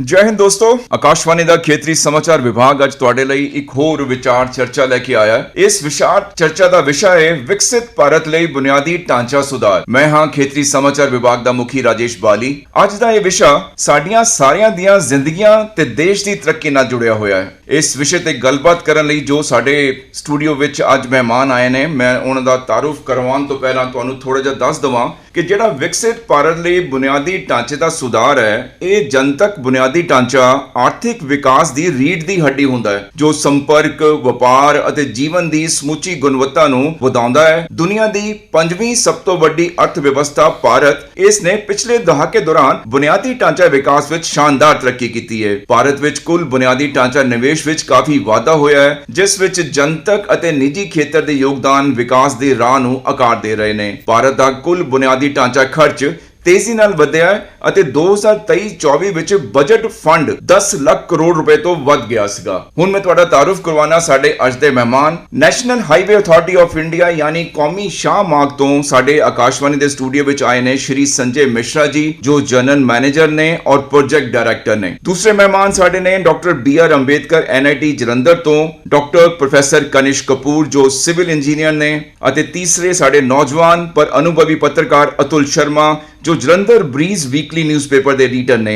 ਜੈ ਹਿੰਦ ਦੋਸਤੋ। ਆਕਾਸ਼ਵਾਣੀ ਦਾ ਖੇਤਰੀ ਸਮਾਚਾਰ ਵਿਭਾਗ ਅੱਜ ਤੁਹਾਡੇ ਲਈ ਇੱਕ ਹੋਰ ਵਿਚਾਰ ਚਰਚਾ ਲੈ ਕੇ ਆਇਆ ਹੈ। ਇਸ ਵਿਚਾਰ ਚਰਚਾ ਦਾ ਵਿਸ਼ਾ ਹੈ ਵਿਕਸਿਤ ਭਾਰਤ ਲਈ ਬੁਨਿਆਦੀ ਢਾਂਚਾ ਸੁਧਾਰ। ਮੈਂ ਹਾਂ ਖੇਤਰੀ ਸਮਾਚਾਰ ਵਿਭਾਗ ਦਾ ਮੁਖੀ ਰਾਜੇਸ਼ ਬਾਲੀ। ਅੱਜ ਦਾ ਇਹ ਵਿਸ਼ਾ ਸਾਡੀਆਂ ਸਾਰਿਆਂ ਦੀਆਂ ਜ਼ਿੰਦਗੀਆਂ ਤੇ ਦੇਸ਼ ਦੀ ਤਰੱਕੀ ਨਾਲ ਜੁੜਿਆ ਹੋਇਆ ਹੈ। ਇਸ ਵਿਸ਼ੇ ਤੇ ਗੱਲਬਾਤ ਕਰਨ ਲਈ ਜੋ ਸਾਡੇ ਸਟੂਡੀਓ ਵਿੱਚ ਅੱਜ ਮਹਿਮਾਨ ਆਏ ਨੇ, ਮੈਂ ਉਹਨਾਂ ਦਾ ਤਾਰੂਫ ਕਰਵਾਉਣ ਤੋਂ ਪਹਿਲਾਂ ਤੁਹਾਨੂੰ ਥੋੜਾ ਜਿਹਾ ਦੱਸ ਦਵਾਂ ਕਿ ਜਿਹੜਾ ਵਿਕਸਿਤ ਭਾਰਤ ਲਈ ਬੁਨਿਆਦੀ ਢਾਂਚੇ ਦਾ ਸੁਧਾਰ ਹੈ, ਇਹ ਜਨਤਕ ਬੁਨਿਆਦੀ ਢਾਂਚਾ ਆਰਥਿਕ ਵਿਕਾਸ ਦੀ ਰੀੜ ਦੀ ਹੱਡੀ ਹੁੰਦਾ ਹੈ, ਜੋ ਸੰਪਰਕ, ਵਪਾਰ ਅਤੇ ਜੀਵਨ ਦੀ ਸਮੁੱਚੀ ਗੁਣਵੱਤਾ ਨੂੰ ਵਧਾਉਂਦਾ ਹੈ। ਦੁਨੀਆ ਦੀ ਪੰਜਵੀਂ ਸਭ ਤੋਂ ਵੱਡੀ ਅਰਥ ਵਿਵਸਥਾ ਭਾਰਤ, ਇਸ ਨੇ ਪਿਛਲੇ ਦਹਾਕੇ ਦੌਰਾਨ ਬੁਨਿਆਦੀ ਢਾਂਚਾ ਵਿਕਾਸ ਵਿੱਚ ਸ਼ਾਨਦਾਰ ਤਰੱਕੀ ਕੀਤੀ ਹੈ। ਭਾਰਤ ਵਿੱਚ ਕੁੱਲ ਬੁਨਿਆਦੀ ਢਾਂਚਾ ਨਿਵੇਸ਼ ਵਿੱਚ ਕਾਫੀ ਵਾਧਾ ਹੋਇਆ ਹੈ, ਜਿਸ ਵਿੱਚ ਜਨਤਕ ਅਤੇ ਨਿੱਜੀ ਖੇਤਰ ਦੇ ਯੋਗਦਾਨ ਵਿਕਾਸ ਦੇ ਰਾਹ ਨੂੰ ਆਕਾਰ ਦੇ ਰਹੇ ਨੇ। ਭਾਰਤ ਦਾ ਕੁੱਲ ਬੁਨਿਆਦੀ ਢਾਂਚਾ ਖਰਚ ਤੇਜ਼ੀ ਨਾਲ ਵਧਿਆ ਹੈ ਅਤੇ 2023-24 ਵਿੱਚ ਬਜਟ ਫੰਡ 10 ਲੱਖ ਕਰੋੜ ਰੁਪਏ ਤੋਂ ਵੱਧ ਗਿਆ ਸੀਗਾ। ਹੁਣ ਮੈਂ ਤੁਹਾਡਾ ਤਾਰੂਫ ਕਰਵਾਉਣਾ ਸਾਡੇ ਅੱਜ ਦੇ ਮਹਿਮਾਨ। National Highway Authority of India ਯਾਨੀ ਕੌਮੀ ਸ਼ਾਹ ਮਾਰਗ ਤੋਂ ਸਾਡੇ ਆਕਾਸ਼ਵਾਣੀ ਦੇ ਸਟੂਡੀਓ ਵਿੱਚ ਆਏ ਨੇ ਸ਼੍ਰੀ ਸੰਜੇ ਮਿਸ਼ਰਾ ਜੀ, ਜੋ ਜਨਰਲ ਮੈਨੇਜਰ ਨੇ ਔਰ ਪ੍ਰੋਜੈਕਟ ਡਾਇਰੈਕਟਰ ਨੇ। ਦੂਸਰੇ ਮਹਿਮਾਨ ਸਾਡੇ ਨੇ doctor B R Ambedkar NIT Jalandhar ਤੋਂ, ਡਾਕਟਰ ਪ੍ਰੋਫੈਸਰ ਕਨਿਸ਼ ਕਪੂਰ, ਜੋ ਸਿਵਲ ਇੰਜੀਨੀਅਰ ਨੇ। ਅਤੇ ਤੀਸਰੇ ਸਾਡੇ ਨੌਜਵਾਨ ਪਰ ਅਨੁਭਵੀ ਪੱਤਰਕਾਰ ਅਤੁਲ ਸ਼ਰਮਾ ਜੋ ਜਲੰਧਰ ਬਰੀਜ਼ ਵੀਕਲੀ ਨਿਊਜ਼ਪੇਪਰ ਦੇ ਐਡੀਟਰ ਨੇ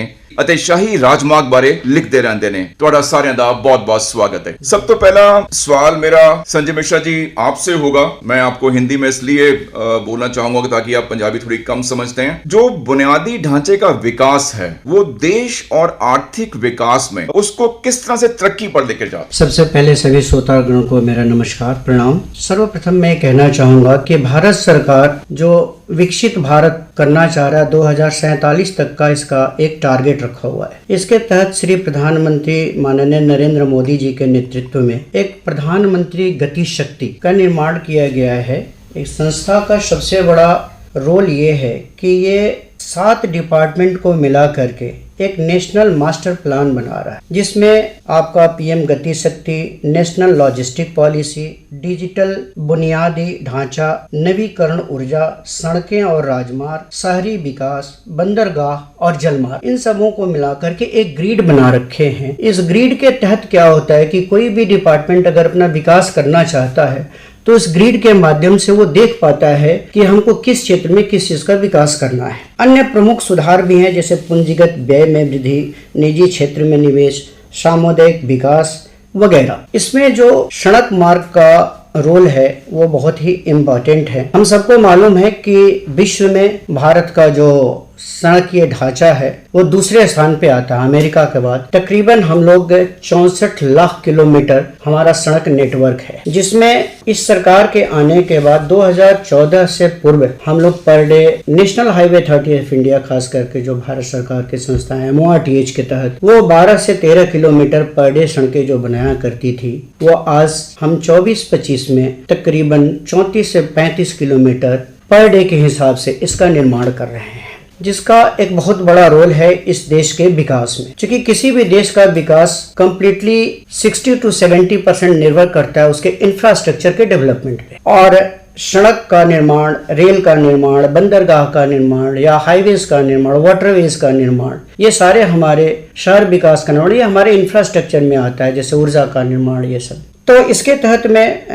शाही राजमार्ग बारे लिखते रहते हैं तो सारे का बहुत बहुत स्वागत है सब तो पहला सवाल मेरा संजय मिश्रा जी आपसे होगा मैं आपको हिंदी में इसलिए बोलना चाहूँगा ताकि आप पंजाबी थोड़ी कम समझते हैं जो बुनियादी ढांचे का विकास है वो देश और आर्थिक विकास में उसको किस तरह से तरक्की पर लेकर जाओ सबसे पहले सभी श्रोतागणों को मेरा नमस्कार, प्रणाम। सर्वप्रथम मैं कहना चाहूँगा कि भारत सरकार जो विकसित भारत करना चाह रहा है, दो तक का इसका एक टारगेट रखा हुआ है। इसके तहत श्री प्रधानमंत्री माननीय नरेंद्र मोदी जी के नेतृत्व में एक प्रधानमंत्री गति शक्ति का निर्माण किया गया है। इस संस्था का सबसे बड़ा रोल ये है कि ये सात डिपार्टमेंट को मिला करके एक नेशनल मास्टर प्लान बना रहा है, जिसमें आपका पीएम गति शक्ति नेशनल लॉजिस्टिक पॉलिसी, डिजिटल बुनियादी ढांचा, नवीकरण ऊर्जा, सड़कें और राजमार्ग, शहरी विकास, बंदरगाह और जलमार्ग, इन सबों को मिलाकर के एक ग्रिड बना रखे हैं। इस ग्रिड के तहत क्या होता है कि कोई भी डिपार्टमेंट अगर अपना विकास करना चाहता है तो इस ग्रिड के माध्यम से वो देख पाता है कि हमको किस क्षेत्र में किस चीज़ का विकास करना है। अन्य प्रमुख सुधार भी हैं, जैसे पूंजीगत व्यय में वृद्धि, निजी क्षेत्र में निवेश, सामुदायिक विकास वगैरह। इसमें जो सड़क मार्ग का रोल है, वो बहुत ही इम्पोर्टेंट है। हम सबको मालूम है कि विश्व में भारत का जो सड़कीय ढांचा है, वो दूसरे स्थान पे आता है, अमेरिका के बाद। तकरीबन हम लोग चौसठ लाख किलोमीटर हमारा सड़क नेटवर्क है, जिसमें इस सरकार के आने के बाद 2014 से पूर्व हम लोग per day National Highway Authority of India, खास करके जो भारत सरकार की संस्था है एम के तहत, वो 12 से 13 किलोमीटर पर डे सड़कें जो बनाया करती थी, वो आज हम 24-25 में तकरीबन 34 से 35 किलोमीटर पर डे के हिसाब से इसका निर्माण कर रहे हैं। जिसका एक बहुत बड़ा रोल है इस देश के विकास में। क्योंकि किसी भी देश का विकास कंप्लीटली 60 टू 70 परसेंट निर्भर करता है उसके इंफ्रास्ट्रक्चर के डेवलपमेंट पे। और सड़क का निर्माण रेल का निर्माण, बंदरगाह का निर्माण, या हाईवेज का निर्माण वाटरवेज का निर्माण, ये सारे हमारे शहर विकास का निर्माण, ये हमारे इंफ्रास्ट्रक्चर में आता है, जैसे ऊर्जा का निर्माण, ये सब। तो इसके तहत में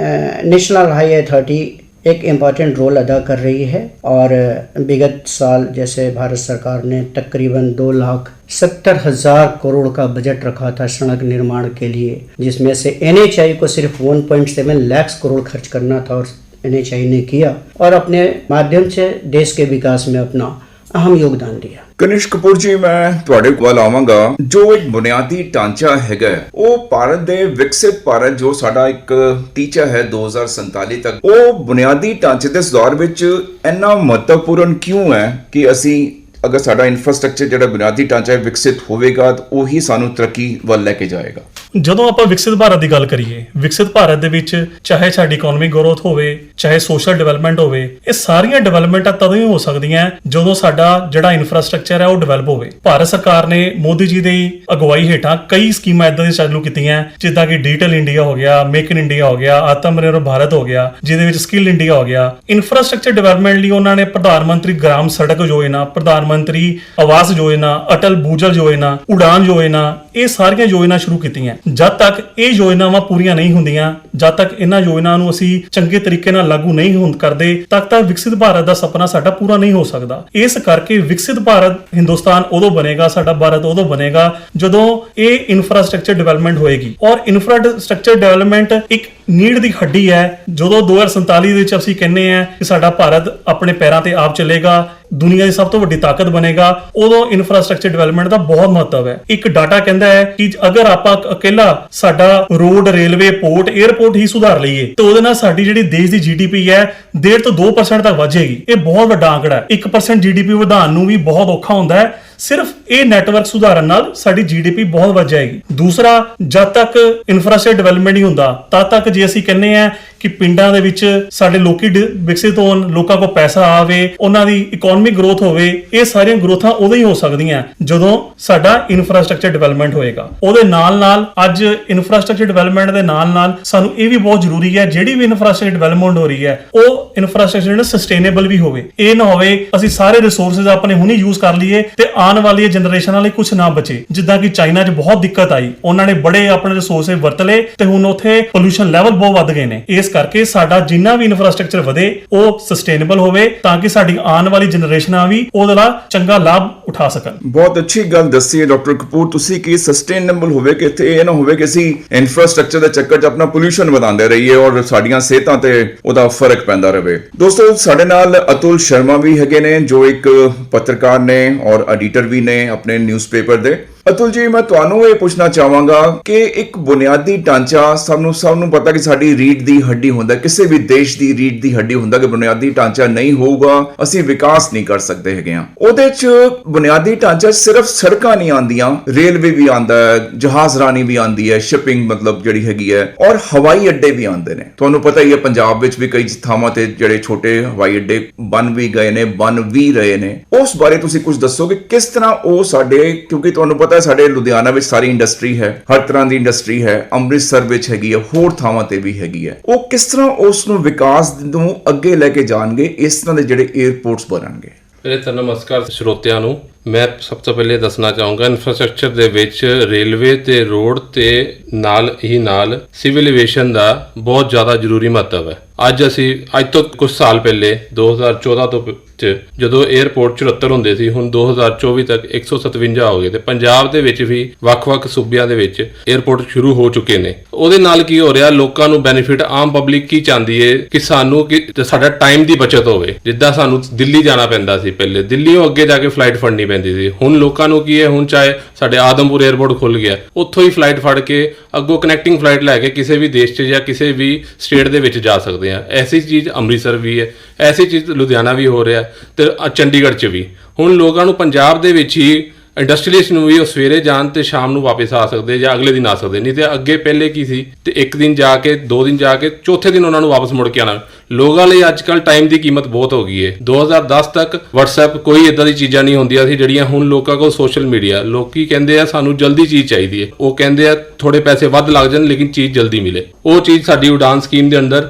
नेशनल हाईवे अथॉरिटी एक इंपॉर्टेंट रोल अदा कर रही है और विगत साल जैसे भारत सरकार ने तकरीबन दो लाख सत्तर हज़ार करोड़ का बजट रखा था सड़क निर्माण के लिए, जिसमें से एन को सिर्फ़ 1.7 लैक्स करोड़ खर्च करना था और एन ने किया और अपने माध्यम से देश के विकास में अपना ਅਹਿਮ ਯੋਗਦਾਨ ਦਿਆ ਕਨਿਸ਼ ਕਪੂਰ ਜੀ, ਮੈਂ ਤੁਹਾਡੇ ਕੋਲ ਆਵਾਂਗਾ। ਜੋ ਇੱਕ ਬੁਨਿਆਦੀ ਢਾਂਚਾ ਹੈਗਾ, ਉਹ ਭਾਰਤ ਦੇ ਵਿਕਸਿਤ ਭਾਰਤ, ਜੋ ਸਾਡਾ ਇੱਕ ਟੀਚਾ ਹੈ 2047 ਤੱਕ, ਉਹ ਬੁਨਿਆਦੀ ਢਾਂਚੇ ਦੇ ਸੁਧਾਰ ਵਿੱਚ ਇੰਨਾ ਮਹੱਤਵਪੂਰਨ ਕਿਉਂ ਹੈ ਕਿ ਅਸੀਂ ਅਗਰ ਸਾਡਾ ਇਨਫਰਾਸਟ੍ਰਕਚਰ ਜਿਹੜਾ ਬੁਨਿਆਦੀ ਢਾਂਚਾ ਹੈ ਵਿਕਸਿਤ ਹੋਵੇਗਾ, ਤਾਂ ਉਹੀ ਸਾਨੂੰ ਤਰੱਕੀ ਵੱਲ ਲੈ ਕੇ ਜਾਏਗਾ? ਜਦੋਂ ਆਪਾਂ ਵਿਕਸਿਤ ਭਾਰਤ ਦੀ ਗੱਲ ਕਰੀਏ, ਵਿਕਸਿਤ ਭਾਰਤ ਦੇ ਵਿੱਚ ਚਾਹੇ ਸਾਡੀ ਇਕਨੋਮਿਕ ਗਰੋਥ ਹੋਵੇ, ਚਾਹੇ ਸੋਸ਼ਲ ਡਿਵੈਲਪਮੈਂਟ ਹੋਵੇ, ਇਹ ਸਾਰੀਆਂ ਡਿਵੈਲਪਮੈਂਟਾਂ ਤਦੋਂ ਹੀ ਹੋ ਸਕਦੀਆਂ ਜਦੋਂ ਸਾਡਾ ਜਿਹੜਾ ਇਨਫਰਾਸਟ੍ਰਕਚਰ ਹੈ ਉਹ ਡਿਵੈਲਪ ਹੋਵੇ। ਭਾਰਤ ਸਰਕਾਰ ਨੇ ਮੋਦੀ ਜੀ ਦੀ ਅਗਵਾਈ ਹੇਠਾਂ ਕਈ ਸਕੀਮਾਂ ਇਦਾਂ ਦੀਆਂ ਚਾਲੂ ਕੀਤੀਆਂ, ਜਿੱਦਾਂ ਕਿ ਡਿਜੀਟਲ ਇੰਡੀਆ ਹੋ ਗਿਆ ਮੇਕ ਇਨ ਇੰਡੀਆ ਹੋ ਗਿਆ ਆਤਮ ਨਿਰਭਰ ਭਾਰਤ ਹੋ ਗਿਆ, ਜਿਹਦੇ ਵਿੱਚ ਸਕਿੱਲ ਇੰਡੀਆ ਹੋ ਗਿਆ। ਇਨਫਰਾਸਟ੍ਰਕਚਰ ਡਿਵੈਲਪਮੈਂਟ ਲਈ ਉਹਨਾਂ ਨੇ ਪ੍ਰਧਾਨ ਮੰਤਰੀ ਗ੍ਰਾਮ ਸੜਕ ਯੋਜਨਾ, ਪ੍ਰਧਾਨ ਮੰਤਰੀ ਆਵਾਸ ਯੋਜਨਾ, ਅਟਲ ਭੂਜਲ ਯੋਜਨਾ, ਉਡਾਨ ਯੋਜਨਾ, ਇਹ ਸਾਰੀਆਂ ਯੋਜਨਾ ਸ਼ੁਰੂ ਕੀਤੀਆਂ। ਜਦ ਤੱਕ ਇਹ ਯੋਜਨਾਵਾਂ ਪੂਰੀਆਂ ਨਹੀਂ ਹੁੰਦੀਆਂ, ਜਦ ਤੱਕ ਇਹਨਾਂ ਯੋਜਨਾ ਨੂੰ ਅਸੀਂ ਚੰਗੇ ਤਰੀਕੇ ਨਾਲ ਲਾਗੂ ਨਹੀਂ ਹੁੰਦ ਕਰਦੇ, ਤਦ ਤੱਕ ਵਿਕਸਿਤ ਭਾਰਤ ਦਾ ਸੁਪਨਾ ਸਾਡਾ ਪੂਰਾ ਨਹੀਂ ਹੋ ਸਕਦਾ। ਇਸ ਕਰਕੇ ਵਿਕਸਿਤ ਭਾਰਤ ਹਿੰਦੁਸਤਾਨ ਉਦੋਂ ਬਣੇਗਾ, ਸਾਡਾ ਭਾਰਤ ਉਦੋਂ ਬਣੇਗਾ ਜਦੋਂ ਇਹ ਇਨਫਰਾਸਟ੍ਰਕਚਰ ਡਿਵੈਲਪਮੈਂਟ ਹੋਏਗੀ। ਔਰ ਇਨਫਰਾਸਟ੍ਰਕਚਰ ਡਿਵੈਲਪਮੈਂਟ ਇੱਕ ਨੀਡ ਦੀ ਖੱਡੀ ਹੈ, ਜਦੋਂ 2047 ਦੇ ਵਿੱਚ ਅਸੀਂ ਕਹਿੰਨੇ ਆ ਕਿ ਸਾਡਾ ਭਾਰਤ ਆਪਣੇ ਪੈਰਾਂ ਤੇ ਆਪ ਚੱਲੇਗਾ ਦੁਨੀਆ ਦੀ ਸਭ ਤੋਂ ਵੱਡੀ ਤਾਕਤ ਬਣੇਗਾ। ਉਦੋਂ ਇਨਫਰਾਸਟ੍ਰਕਚਰ ਡਿਵੈਲਪਮੈਂਟ ਦਾ ਬਹੁਤ ਮਹੱਤਵ ਹੈ। ਇੱਕ ਡਾਟਾ ਕਹਿੰਦਾ ਹੈ ਕਿ ਅਗਰ ਆਪਾਂ ਇਕੱਲਾ ਸਾਡਾ ਰੋਡ ਰੇਲਵੇ ਪੋਰਟ 에ਅਰਪੋਰਟ ਹੀ ਸੁਧਾਰ ਲਈਏ, ਤਾਂ ਉਹਦੇ ਨਾਲ ਸਾਡੀ ਜਿਹੜੀ ਦੇਸ਼ ਦੀ ਜੀਡੀਪੀ ਹੈ 1.5 ਤੋਂ 2% ਤੱਕ ਵਧੇਗੀ। ਇਹ ਬਹੁਤ ਵੱਡਾ ਅੰਕੜਾ ਹੈ। 1% ਜੀਡੀਪੀ ਵਧਾਉਣ ਨੂੰ ਵੀ ਬਹੁਤ ਔਖਾ ਹੁੰਦਾ ਹੈ। ਸਿਰਫ ਇਹ ਨੈਟਵਰਕ ਸੁਧਾਰਨ ਨਾਲ ਸਾਡੀ ਜੀਡੀਪੀ ਬਹੁਤ ਵੱਧ ਜਾਏਗੀ। ਦੂਸਰਾ, ਜਦ ਤੱਕ ਇਨਫਰਾਸਟ੍ਰਕਚਰ ਡਿਵੈਲਪਮੈਂਟ ਨਹੀਂ ਹੁੰਦਾ, ਤਦ ਤੱਕ ਜੇ ਅਸੀਂ ਕਹਿੰਨੇ ਆ ਕਿ ਪਿੰਡਾਂ ਦੇ ਵਿੱਚ ਸਾਡੇ ਲੋਕੀ ਡ- ਵਿਕਸਿਤ ਹੋਣ, ਲੋਕਾਂ ਕੋਲ ਪੈਸਾ ਆਵੇ, ਉਹਨਾਂ ਦੀ ਇਕਨੋਮਿਕ ਗਰੋਥ ਹੋਵੇ, ਇਹ ਸਾਰੀਆਂ ਗਰੋਥਾਂ ਉਦੋਂ ਹੀ ਹੋ ਸਕਦੀਆਂ ਜਦੋਂ ਸਾਡਾ ਇਨਫਰਾਸਟ੍ਰਕਚਰ ਡਿਵੈਲਪਮੈਂਟ ਹੋਏਗਾ। ਉਹਦੇ ਨਾਲ ਨਾਲ ਅੱਜ ਇਨਫਰਾਸਟ੍ਰਕਚਰ ਡਿਵੈਲਪਮੈਂਟ ਦੇ ਨਾਲ ਨਾਲ ਸਾਨੂੰ ਇਹ ਵੀ ਬਹੁਤ ਜ਼ਰੂਰੀ ਹੈ, ਜਿਹੜੀ ਵੀ ਇਨਫਰਾਸਟ੍ਰਕਚਰ ਡਿਵੈਲਪਮੈਂਟ ਹੋ ਰਹੀ ਹੈ, ਉਹ ਇਨਫਰਾਸਟ੍ਰਕਚਰ ਜਿਹੜਾ ਸਸਟੇਨੇਬਲ ਵੀ ਹੋਵੇ। ਇਹ ਨਾ ਹੋਵੇ ਅਸੀਂ ਸਾਰੇ ਰਿਸੋਰਸਸ ਆਪਣੇ ਹੁਣੇ ਯੂਜ਼ ਕਰ ਲਈਏ ਤੇ ਆਉਣ ਵਾਲੀ ਜਨਰੇਸ਼ਨਾਂ ਲਈ ਕੁਝ ਨਾ ਬਚੇ। ਜਿੱਦਾਂ ਕਿ ਚਾਈਨਾ 'ਚ ਬਹੁਤ ਦਿੱਕਤ ਆਈ। ਉਹਨਾਂ ਨੇ ਬੜੇ ਆਪਣੇ ਰਿਸੋਰਸਸ ਵਰਤ ਲਏ ਤੇ ਹੁਣ ਉੱਥੇ ਪੋਲੂਸ਼ਨ ਲੈਵਲ ਬਹੁਤ ਵੱਧ ਗਏ ਨੇ। ਇਸ ਕਰਕੇ ਸਾਡਾ ਜਿੰਨਾ ਵੀ ਇਨਫਰਾਸਟ੍ਰਕਚਰ ਵਧੇ, ਉਹ ਸਸਟੇਨੇਬਲ ਹੋਵੇ ਤਾਂ ਕਿ ਸਾਡੀ ਆਉਣ ਵਾਲੀ ਜਨਰੇਸ਼ਨਾਂ ਵੀ ਉਹਦਾ ਚੰਗਾ ਲਾਭ ਉਠਾ ਸਕਣ। ਬਹੁਤ ਅੱਛੀ ਗੱਲ ਦੱਸੀ ਹੈ ਡਾਕਟਰ ਕਪੂਰ। ਤੁਸੀਂ ਕਿ ਸਸਟੇਨੇਬਲ ਹੋਵੇ ਕਿ ਇੱਥੇ ਇਹ ਨਾ ਹੋਵੇ ਕਿ ਅਸੀਂ ਇਨਫਰਾਸਟ੍ਰਕਚਰ ਦੇ ਚੱਕਰ 'ਚ ਆਪਣਾ ਪੋਲੂਸ਼ਨ ਵਧਾਉਂਦੇ ਰਹੀਏ ਔਰ ਸਾਡੀਆਂ ਸਿਹਤਾਂ ਤੇ ਉਹਦਾ ਫ਼ਰਕ ਪੈਂਦਾ ਰਹੇ। ਦੋਸਤੋ, ਸਾਡੇ ਨਾਲ ਅਤੁਲ ਸ਼ਰਮਾ ਵੀ ਹੈਗੇ ਨੇ, ਜੋ ਇੱਕ ਪੱਤਰਕਾਰ ਨੇ ਔਰ ਐਡੀਟਰ ਵੀ ਨੇ ਆਪਣੇ ਨਿਊਜ਼ਪੇਪਰ ਦੇ। ਅਤੁਲ ਜੀ, ਮੈਂ ਤੁਹਾਨੂੰ ਇਹ ਪੁੱਛਣਾ ਚਾਹਾਂਗਾ ਕਿ ਇੱਕ ਬੁਨਿਆਦੀ ਢਾਂਚਾ ਸਭ ਨੂੰ ਸਭ ਨੂੰ ਪਤਾ ਕਿ ਸਾਡੀ ਰੀੜ ਦੀ ਹੱਡੀ ਹੁੰਦਾ, ਕਿਸੇ ਵੀ ਦੇਸ਼ ਦੀ ਰੀੜ ਦੀ ਹੱਡੀ ਹੁੰਦਾ ਕਿ ਬੁਨਿਆਦੀ ਢਾਂਚਾ ਨਹੀਂ ਹੋਊਗਾ, ਅਸੀਂ ਵਿਕਾਸ ਨਹੀਂ ਕਰ ਸਕਦੇ ਹੈਗੇ ਆ ਉਹਦੇ 'ਚ ਬੁਨਿਆਦੀ ਢਾਂਚਾ ਸਿਰਫ ਸੜਕਾਂ ਨਹੀਂ ਆਉਂਦੀਆਂ, ਰੇਲਵੇ ਵੀ ਆਂਦਾ ਹੈ, ਜਹਾਜ਼ ਰਾਣੀ ਵੀ ਆਂਦੀ ਹੈ ਸ਼ਿਪਿੰਗ ਮਤਲਬ ਜਿਹੜੀ ਹੈਗੀ ਹੈ, ਔਰ ਹਵਾਈ ਅੱਡੇ ਵੀ ਆਉਂਦੇ ਨੇ। ਤੁਹਾਨੂੰ ਪਤਾ ਹੀ ਹੈ, ਪੰਜਾਬ ਵਿੱਚ ਵੀ ਕਈ ਥਾਵਾਂ ਤੇ ਜਿਹੜੇ ਛੋਟੇ ਹਵਾਈ ਅੱਡੇ ਬਣ ਵੀ ਗਏ ਨੇ, ਬਣ ਵੀ ਰਹੇ ਨੇ। ਉਸ ਬਾਰੇ ਤੁਸੀਂ ਕੁਝ ਦੱਸੋ ਕਿ ਕਿਸ ਤਰ੍ਹਾਂ ਉਹ ਸਾਡੇ, ਕਿਉਂਕਿ ਤੁਹਾਨੂੰ ਪਤਾ ਸਾਡੇ ਲੁਧਿਆਣਾ ਵਿੱਚ ਸਾਰੀ ਇੰਡਸਟਰੀ ਹੈ, ਹਰ ਤਰ੍ਹਾਂ ਦੀ ਇੰਡਸਟਰੀ ਹੈ, ਅੰਮ੍ਰਿਤਸਰ ਵਿੱਚ ਹੈਗੀ ਹੈ, ਹੋਰ ਥਾਵਾਂ ਤੇ ਵੀ ਹੈਗੀ ਹੈ। ਉਹ ਕਿਸ ਤਰ੍ਹਾਂ ਉਸ ਨੂੰ ਵਿਕਾਸ ਨੂੰ ਅੱਗੇ ਲੈ ਕੇ ਜਾਣਗੇ, ਇਸ ਤਰ੍ਹਾਂ ਦੇ ਜਿਹੜੇ 에ਅਰਪੋਰਟਸ ਬਣਨਗੇ? ਮੇਰੇ ਤਾਂ ਨਮਸਕਾਰ ਸਰੋਤਿਆਂ ਨੂੰ। ਮੈਂ ਸਭ ਤੋਂ ਪਹਿਲੇ ਦੱਸਣਾ ਚਾਹੂੰਗਾ ਇਨਫਰਾਸਟ੍ਰਕਚਰ ਦੇ ਵਿੱਚ ਰੇਲਵੇ ਤੇ ਰੋਡ ਤੇ ਨਾਲ ਹੀ ਨਾਲ ਸਿਵਲ ਏਵੀਏਸ਼ਨ ਦਾ ਬਹੁਤ ਜ਼ਿਆਦਾ ਜ਼ਰੂਰੀ ਮਹੱਤਵ ਹੈ। ਅੱਜ ਅਸੀਂ, ਅੱਜ ਤੋਂ ਕੁਝ ਸਾਲ ਪਹਿਲੇ 2014 ਤੋਂ ਪ- ਚ ਜਦੋਂ 에ਅਰਪੋਰਟ 74 ਹੁੰਦੇ ਸੀ, ਹੁਣ 2024 ਤੱਕ 157 ਹੋ ਗਏ ਤੇ ਪੰਜਾਬ ਦੇ ਵਿੱਚ ਵੀ ਵੱਖ-ਵੱਖ ਸੂਬਿਆਂ ਦੇ ਵਿੱਚ 에ਅਰਪੋਰਟ ਸ਼ੁਰੂ ਹੋ ਚੁੱਕੇ ਨੇ। ਉਹਦੇ ਨਾਲ ਕੀ ਹੋ ਰਿਹਾ, ਲੋਕਾਂ ਨੂੰ ਬੈਨੀਫਿਟ ਆਮ ਪਬਲਿਕ ਕੀ ਚਾਹੁੰਦੀ ਏ ਕਿ ਸਾਨੂੰ ਕਿ ਸਾਡਾ ਟਾਈਮ ਦੀ ਬਚਤ ਹੋਵੇ। ਜਿੱਦਾਂ ਸਾਨੂੰ ਦਿੱਲੀ ਜਾਣਾ ਪੈਂਦਾ ਸੀ ਪਹਿਲੇ, ਦਿੱਲੀੋਂ ਅੱਗੇ ਜਾ ਕੇ ਫਲਾਈਟ ਫੜਨੀ ਪੈਂਦੀ ਸੀ। ਹੁਣ ਲੋਕਾਂ ਨੂੰ ਕੀ ਹੈ? ਹੁਣ ਚਾਹੇ ਸਾਡੇ ਆਦਮਪੁਰ 에ਅਰਪੋਰਟ ਖੁੱਲ ਗਿਆ, ਉੱਥੋਂ ਹੀ ਫਲਾਈਟ ਫੜ ਕੇ ਅੱਗੋਂ ਕਨੈਕਟਿੰਗ ਫਲਾਈਟ ਲੈ ਕੇ ਕਿਸੇ ਵੀ ਦੇਸ਼ 'ਚ ਜਾਂ ਕਿਸੇ ਵੀ ਸਟੇਟ ਦੇ ਵਿੱਚ ਜਾ ਸਕਦੇ ਆ ਐਸੀ ਚੀਜ਼ ਅੰਮ੍ਰਿਤਸਰ ਵੀ ਹੈ, ਐਸੀ ਚੀਜ਼ ਲੁਧਿਆਣਾ ਵੀ ਹੋ ਰਿਹਾ ਤੇ ਚੰਡੀਗੜ੍ਹ 'ਚ ਵੀ। ਹੁਣ ਲੋਕਾਂ ਨੂੰ ਪੰਜਾਬ ਦੇ ਵਿੱਚ ਹੀ ਇੰਡਸਟਰੀਅਲਿਸਟ ਨੂੰ ਵੀ ਉਹ ਸਵੇਰੇ ਜਾਣ ਤੇ ਸ਼ਾਮ ਨੂੰ ਵਾਪਸ ਆ ਸਕਦੇ ਜਾਂ ਅਗਲੇ ਦਿਨ ਆ ਸਕਦੇ। ਨਹੀਂ ਤੇ ਅੱਗੇ ਪਹਿਲੇ ਕੀ ਸੀ? ਤੇ ਇੱਕ ਦਿਨ ਜਾ ਕੇ, ਦੋ ਦਿਨ ਜਾ ਕੇ, ਚੌਥੇ ਦਿਨ ਉਹਨਾਂ ਨੂੰ ਵਾਪਸ ਮੁੜ ਕੇ ਆਣਾ ਲੋਕਾਂ ਲਈ ਅੱਜ ਕੱਲ ਟਾਈਮ ਦੀ ਕੀਮਤ ਬਹੁਤ ਹੋ ਗਈ ਹੈ 2010 ਤੱਕ WhatsApp ਕੋਈ ਇਦਾਂ ਦੀ ਚੀਜ਼ਾਂ ਨਹੀਂ ਹੁੰਦੀਆਂ ਸੀ ਜਿਹੜੀਆਂ ਹੁਣ ਲੋਕਾਂ ਕੋਲ ਸੋਸ਼ਲ ਮੀਡੀਆ ਲੋਕੀ ਕਹਿੰਦੇ ਆ, ਸਾਨੂੰ ਜਲਦੀ ਚੀਜ਼ ਚਾਹੀਦੀ ਹੈ ਉਹ ਕਹਿੰਦੇ ਆ ਥੋੜੇ ਪੈਸੇ ਵੱਧ ਲੱਗ ਜਾਣ, ਲੇਕਿਨ ਚੀਜ਼ ਜਲਦੀ ਮਿਲੇ। ਉਹ ਚੀਜ਼ ਸਾਡੀ ਉਡਾਨ ਸਕੀਮ ਦੇ ਅੰਦਰ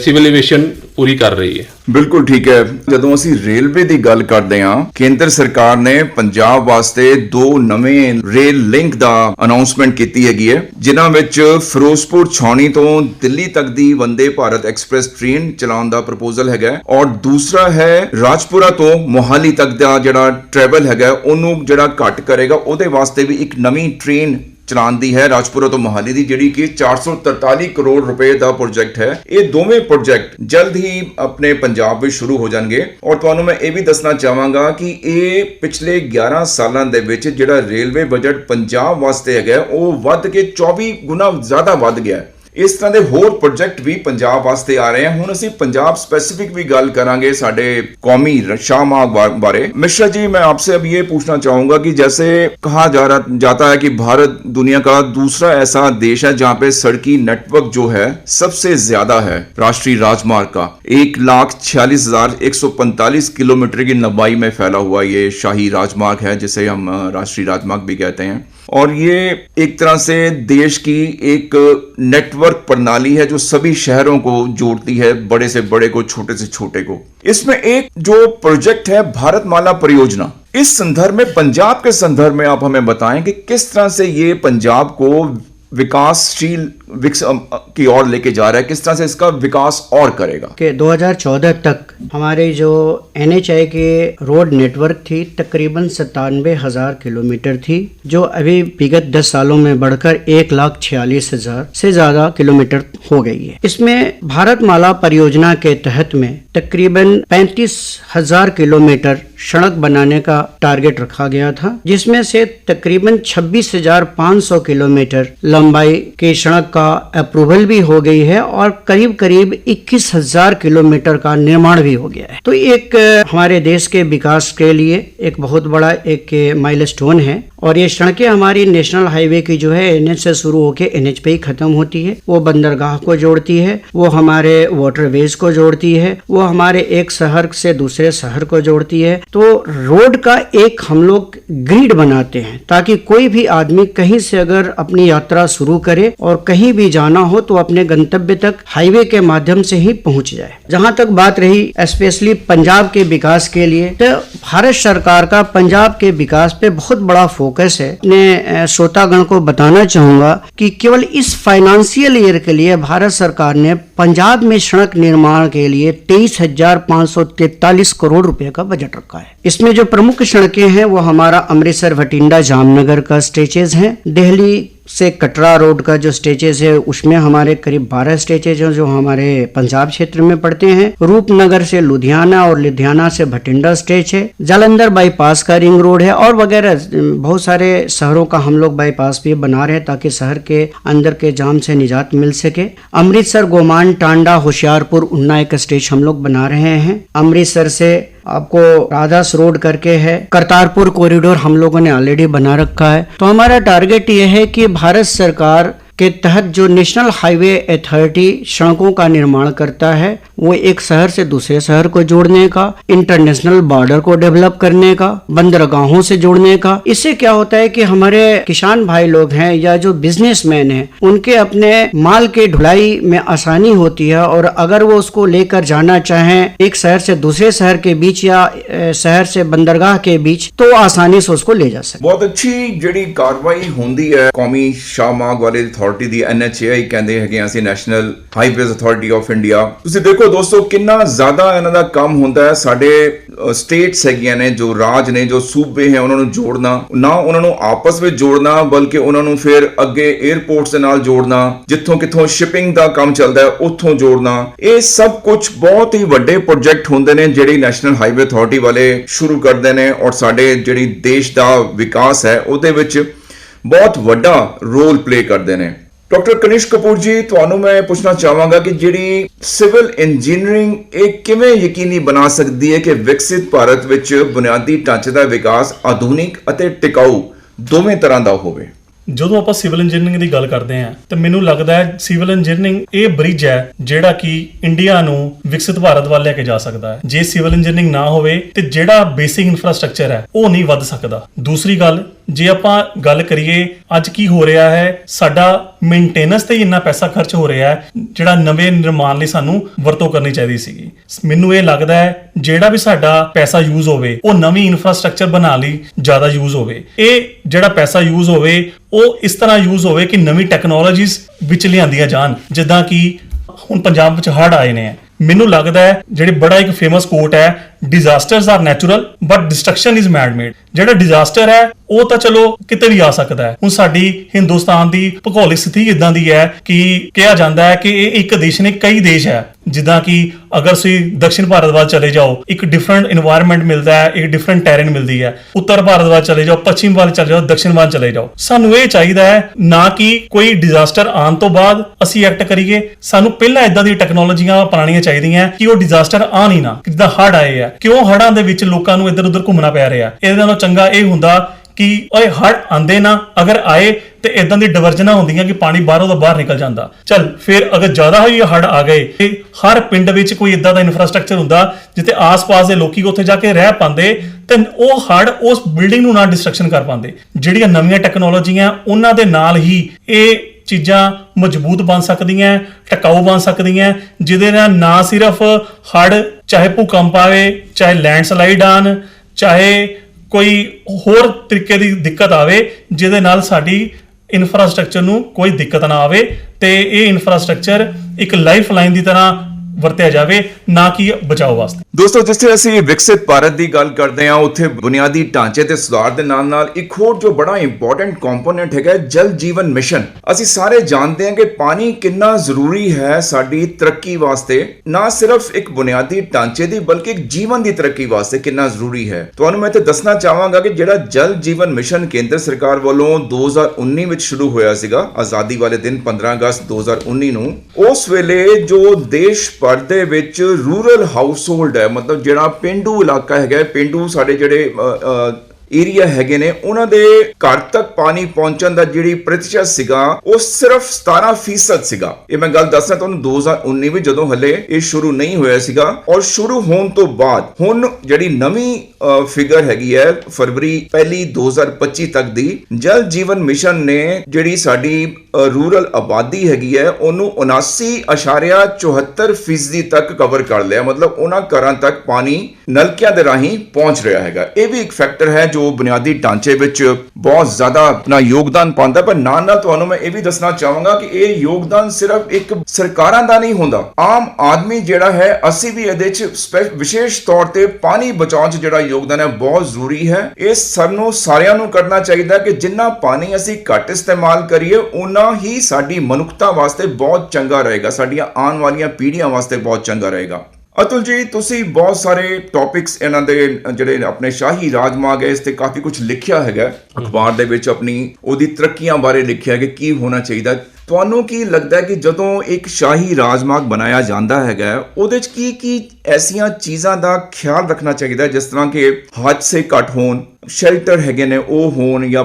ਸਿਵਲ ਏਵੀਏਸ਼ਨ ਪੂਰੀ ਕਰ ਰਹੀ ਹੈ। ਬਿਲਕੁਲ ਠੀਕ ਹੈ। ਜਦੋਂ ਅਸੀਂ ਰੇਲਵੇ ਦੀ ਗੱਲ ਕਰਦੇ ਹਾਂ, ਕੇਂਦਰ ਸਰਕਾਰ ਨੇ ਪੰਜਾਬ ਵਾਸਤੇ ਦੋ ਨਵੇਂ ਰੇਲ ਲਿੰਕ ਦਾ ਅਨਾਉਂਸਮੈਂਟ ਕੀਤੀ ਹੈਗੀ ਹੈ, ਜਿਨ੍ਹਾਂ ਵਿੱਚ ਫਿਰੋਜ਼ਪੁਰ ਛਾਉਣੀ ਤੋਂ ਦਿੱਲੀ ਤੱਕ ਦੀ ਵੰਦੇ ਭਾਰਤ ਐਕਸਪ੍ਰੈਸ ਟ੍ਰੇਨ ਚਲਾਉਣ ਦਾ ਪ੍ਰਪੋਜ਼ਲ ਹੈਗਾ ਔਰ ਦੂਸਰਾ ਹੈ ਰਾਜਪੁਰਾ ਤੋਂ ਮੋਹਾਲੀ ਤੱਕ ਦਾ ਜਿਹੜਾ ਟਰੈਵਲ ਹੈਗਾ ਉਹਨੂੰ ਜਿਹੜਾ ਘੱਟ ਕਰੇਗਾ, ਉਹਦੇ ਵਾਸਤੇ ਵੀ ਇੱਕ ਨਵੀਂ ਟ੍ਰੇਨ ਚਲਾਉਣ ਦੀ ਹੈ। ਰਾਜਪੁਰਾ ਤੋਂ ਮੋਹਾਲੀ ਦੀ, ਜਿਹੜੀ ਕਿ 443 ਕਰੋੜ ਰੁਪਏ ਦਾ ਪ੍ਰੋਜੈਕਟ ਹੈ। ਇਹ ਦੋਵੇਂ ਪ੍ਰੋਜੈਕਟ ਜਲਦ ਹੀ ਆਪਣੇ ਪੰਜਾਬ ਵਿੱਚ ਸ਼ੁਰੂ ਹੋ ਜਾਣਗੇ। ਔਰ ਤੁਹਾਨੂੰ ਮੈਂ ਇਹ ਵੀ ਦੱਸਣਾ ਚਾਹਾਂਗਾ ਕਿ ਇਹ ਪਿਛਲੇ 11 ਸਾਲਾਂ ਦੇ ਵਿੱਚ ਜਿਹੜਾ ਰੇਲਵੇ ਬਜਟ ਪੰਜਾਬ ਵਾਸਤੇ ਹੈਗਾ, ਉਹ ਵੱਧ ਕੇ 24 ਗੁਣਾ ਜ਼ਿਆਦਾ ਵੱਧ ਗਿਆ ਹੈ। ਇਸ ਤਰ੍ਹਾਂ ਦੇ ਹੋਰ ਪ੍ਰੋਜੈਕਟ ਵੀ ਪੰਜਾਬ ਵਾਸਤੇ ਆ ਰਹੇ ਹਨ ਹੁਣ ਅਸੀਂ ਪੰਜਾਬ स्पेसिफिक भी गल करेंगे साडे कौमी शाहमाग बा- बारे मिश्रा जी मैं आपसे अब ये पूछना चाहूंगा कि जैसे कहा जा रहा जाता है कि भारत दुनिया का दूसरा ऐसा देश है जहां पे सड़की नेटवर्क जो है सबसे ज्यादा है राष्ट्रीय राजमार्ग का एक लाख छियालीस हजार एक सौ पैंतालीस किलोमीटर की लंबाई में फैला हुआ ये शाही राजमार्ग है जिसे हम अ, राष्ट्रीय राजमार्ग भी कहते हैं और ये एक तरह से देश की एक नेटवर्क प्रणाली है जो सभी शहरों को जोड़ती है, बड़े से बड़े को, छोटे से छोटे को। इसमें एक जो प्रोजेक्ट है भारत माला परियोजना। इस संदर्भ में, पंजाब के संदर्भ में आप हमें बताएँ कि किस तरह से ये पंजाब को विकासशील विकस की ओर लेके जा रहा है। किस तरह से इसका विकास और करेगा? कि 2014 तक हमारे जो एन के रोड नेटवर्क थी, तकरीबन सत्तानवे हज़ार किलोमीटर थी, जो अभी विगत 10 सालों में बढ़कर एक लाख छियालीस हज़ार से ज़्यादा किलोमीटर हो गई है। इसमें भारत माला परियोजना के तहत में तकरीबन पैंतीस हज़ार किलोमीटर सड़क बनाने का टारगेट रखा गया था, जिसमें से तकरीबन छब्बीस हज़ार पाँच सौ किलोमीटर लंबाई की सड़क का अप्रूवल भी हो गई है और करीब करीब इक्कीस हज़ार किलोमीटर का निर्माण भी हो गया है। तो एक, हमारे देश के विकास के लिए एक बहुत बड़ा एक, माइलस्टोन है। और ये सड़कें हमारी नेशनल हाईवे की जो है, एनएच से शुरू होकर एनएच पे ही खत्म होती है। वो बंदरगाह को जोड़ती है, वो हमारे वाटरवेज को जोड़ती है, वो हमारे एक शहर से दूसरे शहर को जोड़ती है। तो रोड का एक हम लोग ग्रिड बनाते हैं, ताकि कोई भी आदमी कहीं से अगर अपनी यात्रा शुरू करे और कहीं भी जाना हो तो अपने गंतव्य तक हाईवे के माध्यम से ही पहुँच जाए। जहाँ तक बात रही स्पेशली पंजाब के विकास के लिए तो भारत सरकार का पंजाब के विकास पे बहुत बड़ा फोकस है। ने अ, श्रोतागण को बताना चाहूँगा कि केवल इस फाइनेंशियल ईयर के लिए भारत सरकार ने पंजाब में सड़क निर्माण के लिए तेईस हज़ार पाँच सौ तैतालीस करोड़ रुपए का बजट रखा है। इसमें जो प्रमुख सड़कें हैं वो हमारा अमृतसर भटिंडा जामनगर का स्टेचेज है। दिल्ली से कटरा रोड का जो स्टेचेज है, उसमें हमारे करीब 12 स्टेचेज हैं जो हमारे पंजाब क्षेत्र में पड़ते हैं। रूपनगर से लुधियाना और लुधियाना से भटिंडा स्टेच है। जालंधर बाईपास का रिंग रोड है और वगैरह, बहुत सारे शहरों का हम लोग बाईपास भी बना रहे हैं ताकि शहर के अंदर के जाम से निजात मिल सके। अमृतसर, गोमान, टांडा, होशियारपुर उन्ना एक स्टेज हम लोग बना रहे हैं। अमृतसर से आपको राधास रोड करके है करतारपुर कॉरिडोर हम लोगों ने ऑलरेडी बना रखा है तो हमारा टारगेट ये है कि भारत सरकार के तहत जो नेशनल हाईवे अथॉरिटी सड़कों का निर्माण करता है, वो एक शहर से दूसरे शहर को जोड़ने का, इंटरनेशनल बॉर्डर को डेवलप करने का, बंदरगाहों से जोड़ने का। इससे क्या होता है कि हमारे किसान भाई लोग हैं या जो बिजनेसमैन हैं, उनके अपने माल के ढुलाई में आसानी होती है और अगर वो उसको लेकर जाना चाहें एक शहर से दूसरे शहर के बीच या शहर से बंदरगाह के बीच तो आसानी से उसको ले जा सकते बहुत अच्छी जड़ी कार्रवाई होंगी है कौमी शाह ਅਥਾਰਟੀ ਦੀ ਐਨਐਚਏਆਈ ਕਹਿੰਦੇ ਹੈਗੇ ਆ, ਅਸੀਂ National Highways Authority of India ਤੁਸੀਂ ਦੇਖੋ ਦੋਸਤੋ, ਕਿੰਨਾ ਜ਼ਿਆਦਾ ਇਹਨਾਂ ਦਾ ਕੰਮ ਹੁੰਦਾ ਹੈ। ਸਾਡੇ ਸਟੇਟਸ ਹੈਗੀਆਂ ਨੇ, ਜੋ ਰਾਜ ਨੇ, ਜੋ ਸੂਬੇ ਹੈ, ਉਹਨਾਂ ਨੂੰ ਜੋੜਨਾ। ਨਾ ਉਹਨਾਂ ਨੂੰ ਆਪਸ ਵਿੱਚ ਜੋੜਨਾ, ਬਲਕਿ ਉਹਨਾਂ ਨੂੰ ਫਿਰ ਅੱਗੇ 에ਅਰਪੋਰਟਸ ਦੇ ਨਾਲ ਜੋੜਨਾ, ਜਿੱਥੋਂ ਕਿੱਥੋਂ ਸ਼ਿਪਿੰਗ ਦਾ ਕੰਮ ਚੱਲਦਾ ਹੈ, ਉੱਥੋਂ ਜੋੜਨਾ। ਇਹ ਸਭ ਕੁਝ ਬਹੁਤ ਹੀ ਵੱਡੇ ਪ੍ਰੋਜੈਕਟ ਹੁੰਦੇ ਨੇ, ਜਿਹੜੀ ਨੈਸ਼ਨਲ ਹਾਈਵੇ ਅਥਾਰਟੀ ਵਾਲੇ ਸ਼ੁਰੂ ਕਰਦੇ ਨੇ, ਔਰ ਸਾਡੇ ਜਿਹੜੀ ਦੇਸ਼ ਦਾ ਵਿਕਾਸ ਹੈ, ਉਹਦੇ ਵਿੱਚ ਬਹੁਤ ਵੱਡਾ ਰੋਲ ਪਲੇ ਕਰਦੇ ਨੇ। ਡਾਕਟਰ ਕਨਿਸ਼ ਕਪੂਰ ਜੀ, ਤੁਹਾਨੂੰ ਮੈਂ ਪੁੱਛਣਾ ਚਾਹਾਂਗਾ ਕਿ ਜਿਹੜੀ ਸਿਵਲ ਇੰਜੀਨੀਅਰਿੰਗ ਇਹ ਕਿਵੇਂ ਯਕੀਨੀ ਬਣਾ ਸਕਦੀ ਹੈ ਕਿ ਵਿਕਸਿਤ ਭਾਰਤ ਵਿੱਚ ਬੁਨਿਆਦੀ ਢਾਂਚੇ ਦਾ ਵਿਕਾਸ ਆਧੁਨਿਕ ਅਤੇ ਟਿਕਾਊ ਦੋਵੇਂ ਤਰ੍ਹਾਂ ਦਾ ਹੋਵੇ? ਜਦੋਂ ਆਪਾਂ ਸਿਵਲ ਇੰਜੀਨੀਅਰਿੰਗ ਦੀ ਗੱਲ ਕਰਦੇ ਹਾਂ, ਤਾਂ ਮੈਨੂੰ ਲੱਗਦਾ ਹੈ ਸਿਵਲ ਇੰਜੀਨੀਅਰਿੰਗ ਇਹ ਬ੍ਰਿਜ ਹੈ ਜਿਹੜਾ ਕਿ ਇੰਡੀਆ ਨੂੰ ਵਿਕਸਿਤ ਭਾਰਤ ਵੱਲ ਲੈ ਕੇ ਜਾ ਸਕਦਾ ਹੈ। ਜੇ ਸਿਵਲ ਇੰਜੀਨੀਅਰਿੰਗ ਨਾ ਹੋਵੇ, ਤੇ ਜਿਹੜਾ ਬੇਸਿਕ ਇਨਫਰਾਸਟ੍ਰਕਚਰ ਹੈ, ਉਹ ਨਹੀਂ ਵੱਧ ਸਕਦਾ। ਦੂਸਰੀ ਗੱਲ, ਜੇ ਆਪਾਂ ਗੱਲ ਕਰੀਏ ਅੱਜ ਕੀ ਹੋ ਰਿਹਾ ਹੈ, ਸਾਡਾ ਮੇਨਟੇਨੈਂਸ ਤੇ ਹੀ ਇੰਨਾ ਪੈਸਾ ਖਰਚ ਹੋ ਰਿਹਾ ਹੈ, ਜਿਹੜਾ ਨਵੇਂ ਨਿਰਮਾਣ ਲਈ ਸਾਨੂੰ ਵਰਤੋਂ ਕਰਨੀ ਚਾਹੀਦੀ ਸੀਗੀ। ਮੈਨੂੰ ਇਹ ਲੱਗਦਾ ਹੈ, ਜਿਹੜਾ ਵੀ ਸਾਡਾ ਪੈਸਾ ਯੂਜ਼ ਹੋਵੇ, ਉਹ ਨਵੀਂ ਇਨਫਰਾਸਟ੍ਰਕਚਰ ਬਣਾ ਲਈ ਜ਼ਿਆਦਾ ਯੂਜ਼ ਹੋਵੇ। ਇਹ ਜਿਹੜਾ ਪੈਸਾ ਯੂਜ਼ ਹੋਵੇ ਉਹ ਇਸ ਤਰ੍ਹਾਂ ਯੂਜ਼ ਹੋਵੇ ਕਿ ਨਵੀਂ ਟੈਕਨੋਲੋਜੀਜ਼ ਵਿੱਚ ਲਿਆਂਦੀਆਂ ਜਾਣ। ਜਿੱਦਾਂ ਕਿ ਹੁਣ ਪੰਜਾਬ ਵਿੱਚ ਹੜ੍ਹ ਆਏ ਨੇ। ਮੈਨੂੰ ਲੱਗਦਾ ਹੈ, ਜਿਹੜੀ ਬੜਾ ਇੱਕ ਫੇਮਸ ਕੋਟ ਹੈ disasters are natural but destruction is man made ਜਿਹੜਾ ਡਿਜ਼ਾਸਟਰ ਹੈ, ਉਹ ਤਾਂ ਚਲੋ ਕਿਤੇ ਵੀ ਆ ਸਕਦਾ ਹੈ। ਹੁਣ ਸਾਡੀ ਹਿੰਦੁਸਤਾਨ ਦੀ ਭੂਗੋਲਿਕ ਸਥਿਤੀ ਇਦਾਂ ਦੀ ਹੈ ਕਿ ਕਿਹਾ ਜਾਂਦਾ ਹੈ ਕਿ ਇਹ ਇੱਕ ਦੇਸ਼ ਨੇ ਕਈ ਦੇਸ਼ ਹੈ। ਜਿੱਦਾਂ ਕਿ ਅਗਰ ਤੁਸੀਂ ਦક્ષਿਣ ਭਾਰਤ ਵੱਲ ਚਲੇ ਜਾਓ, ਇੱਕ ਡਿਫਰੈਂਟ এনवायरमेंट ਮਿਲਦਾ ਹੈ, ਇੱਕ ਡਿਫਰੈਂਟ ਟੈਰੇਨ ਮਿਲਦੀ ਹੈ। ਉੱਤਰ ਭਾਰਤ ਵੱਲ ਚਲੇ ਜਾਓ, ਪੱਛਮ ਵੱਲ ਚਲੇ ਜਾਓ ਦક્ષਿਣ ਵੱਲ ਚਲੇ ਜਾਓ। ਸਾਨੂੰ ਇਹ ਚਾਹੀਦਾ ਹੈ ਨਾ ਕਿ ਕੋਈ ਡਿਜ਼ਾਸਟਰ ਆਉਣ ਤੋਂ ਬਾਅਦ ਅਸੀਂ ਐਕਟ ਕਰੀਏ। ਸਾਨੂੰ ਪਹਿਲਾਂ ਇਦਾਂ ਦੀ ਟੈਕਨੋਲੋਜੀਆਂ ਅਪਣਾਉਣੀਆਂ ਚਾਹੀਦੀਆਂ ਕਿ ਉਹ ਡਿਜ਼ਾਸਟਰ ਆਣ ਹੀ ਨਾ, ਜਿੱਦਾਂ ਹੜ ਆਏ ਆ ਕਿਉਂ ਹੜ੍ਹਾਂ ਦੇ ਵਿੱਚ ਲੋਕਾਂ ਨੂੰ ਇੱਧਰ ਉੱਧਰ ਘੁੰਮਣਾ ਪੈ ਰਿਹਾ? ਇਹਦੇ ਨਾਲੋਂ ਚੰਗਾ ਇਹ ਹੁੰਦਾ ਕਿ ਓਏ ਹੜ੍ਹ ਆਂਦੇ ਨਾ, ਅਗਰ ਆਏ ਤੇ ਇਦਾਂ ਦੀ ਡਿਵਰਜਨਾਂ ਹੁੰਦੀਆਂ ਕਿ ਪਾਣੀ ਬਾਹਰੋਂ ਦਾ ਬਾਹਰ ਨਿਕਲ ਜਾਂਦਾ। ਚਲ, ਫਿਰ ਅਗਰ ਜ਼ਿਆਦਾ ਹੀ ਹੜ੍ਹ ਆ ਗਏ, ਤੇ ਹਰ ਪਿੰਡ ਵਿੱਚ ਕੋਈ ਇਦਾਂ ਦਾ ਇਨਫਰਾਸਟ੍ਰਕਚਰ ਹੁੰਦਾ ਜਿੱਥੇ ਆਸ-ਪਾਸ ਦੇ ਲੋਕੀ ਉੱਥੇ ਜਾ ਕੇ ਰਹਿ ਪਾਉਂਦੇ ਤੇ ਉਹ ਹੜ੍ਹ ਉਸ ਬਿਲਡਿੰਗ ਨੂੰ ਨਾ ਡਿਸਟਰਕਸ਼ਨ ਕਰ ਪਾਉਂਦੇ। ਜਿਹੜੀਆਂ ਨਵੀਆਂ ਟੈਕਨੋਲੋਜੀਆਂ ਉਹਨਾਂ ਦੇ ਨਾਲ ਹੀ ਇਹ ਚੀਜ਼ਾਂ ਮਜ਼ਬੂਤ ਬਣ ਸਕਦੀਆਂ, ਟਿਕਾਊ ਬਣ ਸਕਦੀਆਂ, ਜਿਹਦੇ ਨਾਲ ਨਾ ਸਿਰਫ ਹੜ੍ਹ ਚਾਹੇ ਭੂਕੰਪ ਆਵੇ, ਚਾਹੇ ਲੈਂਡਸਲਾਈਡ ਆਣ, ਚਾਹੇ ਕੋਈ ਹੋਰ ਤਰੀਕੇ ਦੀ ਦਿੱਕਤ ਆਵੇ, ਜਿਹਦੇ ਨਾਲ ਸਾਡੀ ਇਨਫਰਾਸਟ੍ਰਕਚਰ ਨੂੰ ਕੋਈ ਦਿੱਕਤ ਨਾ ਆਵੇ, ਤੇ ਇਹ ਇਨਫਰਾਸਟ੍ਰਕਚਰ ਇੱਕ ਲਾਈਫ ਲਾਈਨ ਦੀ ਤਰ੍ਹਾਂ ਵਰਤਿਆ ਜਾਵੇ, ਨਾ ਕਿ ਬਚਾਓ ਵਾਸਤੇ। ਦੋਸਤੋ ਜਿੱਥੇ ਅਸੀਂ ਵਿਕਸਿਤ ਭਾਰਤ ਦੀ ਗੱਲ ਕਰਦੇ ਹਾਂ, ਉੱਥੇ ਬੁਨਿਆਦੀ ਢਾਂਚੇ ਤੇ ਸੁਧਾਰ ਦੇ ਨਾਲ ਨਾਲ ਇੱਕ ਹੋਰ ਜੋ ਬੜਾ ਇੰਪੋਰਟੈਂਟ ਕੰਪੋਨੈਂਟ ਹੈਗਾ, ਜਲ ਜੀਵਨ ਮਿਸ਼ਨ। ਅਸੀਂ ਸਾਰੇ ਜਾਣਦੇ ਹਾਂ ਕਿ ਪਾਣੀ ਕਿੰਨਾ ਜ਼ਰੂਰੀ ਹੈ ਸਾਡੀ ਤਰੱਕੀ ਵਾਸਤੇ। ਨਾ ਸਿਰਫ ਇੱਕ ਬੁਨਿਆਦੀ ਢਾਂਚੇ ਦੀ, ਬਲਕਿ ਇੱਕ ਜੀਵਨ ਦੀ ਤਰੱਕੀ ਵਾਸਤੇ ਕਿੰਨਾ ਜ਼ਰੂਰੀ ਹੈ। ਤੁਹਾਨੂੰ ਮੈਂ ਤੇ ਦੱਸਣਾ ਚਾਹਾਂਗਾ ਕਿ ਜਿਹੜਾ ਜਲ ਜੀਵਨ ਮਿਸ਼ਨ ਕੇਂਦਰ ਸਰਕਾਰ ਵੱਲੋਂ 2019 ਵਿੱਚ ਸ਼ੁਰੂ ਹੋਇਆ ਸੀਗਾ, ਆਜ਼ਾਦੀ ਵਾਲੇ ਦਿਨ 15 ਅਗਸਤ 2019 ਨੂੰ, ਉਸ ਵੇਲੇ ਜੋ ਦੇਸ਼ ਭਰ ਦੇ ਵਿੱਚ ਰੂਰਲ ਹਾਊਸਹੋਲਡ ਹੈ ਮਤਲਬ ਜਿਹੜਾ ਪਿੰਡੂ ਇਲਾਕਾ ਹੈਗਾ ਹੈ, ਪਿੰਡੂ ਸਾਡੇ ਜਿਹੜੇ ਏਰੀਆ ਹੈਗੇ ਨੇ ਉਹਨਾਂ ਦੇ ਘਰ ਤੱਕ ਪਾਣੀ ਪਹੁੰਚਣ ਦਾ ਜਿਹੜੀ ਪ੍ਰਤੀਸ਼ਤ ਸੀਗਾ ਉਹ ਸਿਰਫ 17% ਸੀਗਾ। ਇਹ ਮੈਂ ਗੱਲ ਦੱਸਣਾ ਤੁਹਾਨੂੰ 2019 ਵਿੱਚ ਜਦੋਂ ਹਲੇ ਇਹ ਸ਼ੁਰੂ ਨਹੀਂ ਹੋਇਆ ਸੀਗਾ ਔਰ ਸ਼ੁਰੂ ਹੋਣ ਤੋਂ ਬਾਅਦ ਹੁਣ ਜਿਹੜੀ ਨਵੀਂ ਫਿਗਰ ਹੈਗੀ ਹੈ ਫਰਵਰੀ ਪਹਿਲੀ 2025 ਤੱਕ ਦੀ ਜਲ ਜੀਵਨ ਮਿਸ਼ਨ ਨੇ ਜਿਹੜੀ ਸਾਡੀ ਰੂਰਲ ਆਬਾਦੀ ਹੈਗੀ ਹੈ, ਉਹਨੂੰ 79.74 ਫੀਸਦੀ ਤੱਕ ਕਵਰ ਕਰ ਲਿਆ। ਮਤਲਬ ਉਹਨਾਂ ਘਰਾਂ ਤੱਕ ਪਾਣੀ ਨਲਕਿਆਂ ਦੇ ਰਾਹੀਂ ਪਹੁੰਚ ਰਿਹਾ ਹੈਗਾ। ਇਹ ਵੀ ਇੱਕ ਫੈਕਟਰ ਹੈ ਜੋ ਬੁਨਿਆਦੀ ਢਾਂਚੇ ਵਿੱਚ ਬਹੁਤ ਜ਼ਿਆਦਾ ਆਪਣਾ ਯੋਗਦਾਨ ਪਾਉਂਦਾ ਪਰ ਨਾਲ ਨਾਲ ਤੁਹਾਨੂੰ ਮੈਂ ਇਹ ਵੀ ਦੱਸਣਾ ਚਾਹਾਂਗਾ ਕਿ ਇਹ ਯੋਗਦਾਨ ਸਿਰਫ ਇੱਕ ਸਰਕਾਰਾਂ ਦਾ ਨਹੀਂ ਹੁੰਦਾ। ਆਮ ਆਦਮੀ ਜਿਹੜਾ ਹੈ, ਅਸੀਂ ਵੀ ਇਹਦੇ 'ਚ ਵਿਸ਼ੇਸ਼ ਤੌਰ ਤੇ ਪਾਣੀ ਬਚਾਉਣ 'ਚ ਜਿਹੜਾ ਯੋਗਦਾਨ ਹੈ, ਬਹੁਤ ਜ਼ਰੂਰੀ ਹੈ। ਇਹ ਸਭ ਨੂੰ ਸਾਰਿਆਂ ਨੂੰ ਕਰਨਾ ਚਾਹੀਦਾ ਕਿ ਜਿੰਨਾ ਪਾਣੀ ਅਸੀਂ ਘੱਟ ਇਸਤੇਮਾਲ ਕਰੀਏ ਉਹਨਾਂ ਉਨਾ ਹੀ ਸਾਡੀ ਮਨੁੱਖਤਾ ਵਾਸਤੇ ਬਹੁਤ ਚੰਗਾ ਰਹੇਗਾ, ਸਾਡੀਆਂ ਆਉਣ ਵਾਲੀਆਂ ਪੀੜ੍ਹੀਆਂ ਵਾਸਤੇ ਬਹੁਤ ਚੰਗਾ ਰਹੇਗਾ। ਅਤੁਲ ਜੀ, ਤੁਸੀਂ ਬਹੁਤ ਸਾਰੇ ਟੌਪਿਕਸ ਇਹਨਾਂ ਦੇ, ਜਿਹੜੇ ਆਪਣੇ ਸ਼ਾਹੀ ਰਾਜਮਾਗ ਹੈ, ਇਸ ਤੇ ਕਾਫੀ ਕੁਝ ਲਿਖਿਆ ਹੈਗਾ। ਅਖਬਾਰ ਦੇ ਵਿੱਚ ਆਪਣੀ ਉਹਦੀ ਤਰੱਕੀਆਂ ਬਾਰੇ ਲਿਖਿਆ ਕਿ ਕੀ ਹੋਣਾ ਚਾਹੀਦਾ। ਤੁਹਾਨੂੰ ਕੀ ਲੱਗਦਾ ਕਿ ਜਦੋਂ ਇੱਕ ਸ਼ਾਹੀ ਰਾਜਮਾਰਗ ਬਣਾਇਆ ਜਾਂਦਾ ਹੈਗਾ ਉਹਦੇ 'ਚ ਕੀ ਕੀ ਐਸੀਆਂ ਚੀਜ਼ਾਂ ਦਾ ਖਿਆਲ ਰੱਖਣਾ ਚਾਹੀਦਾ ਜਿਸ ਤਰ੍ਹਾਂ ਕਿ ਹਾਦਸੇ ਘੱਟ ਹੋਣ, ਸ਼ੈਲਟਰ ਹੈਗੇ ਨੇ, ਉਹ ਹੋਣ ਜਾਂ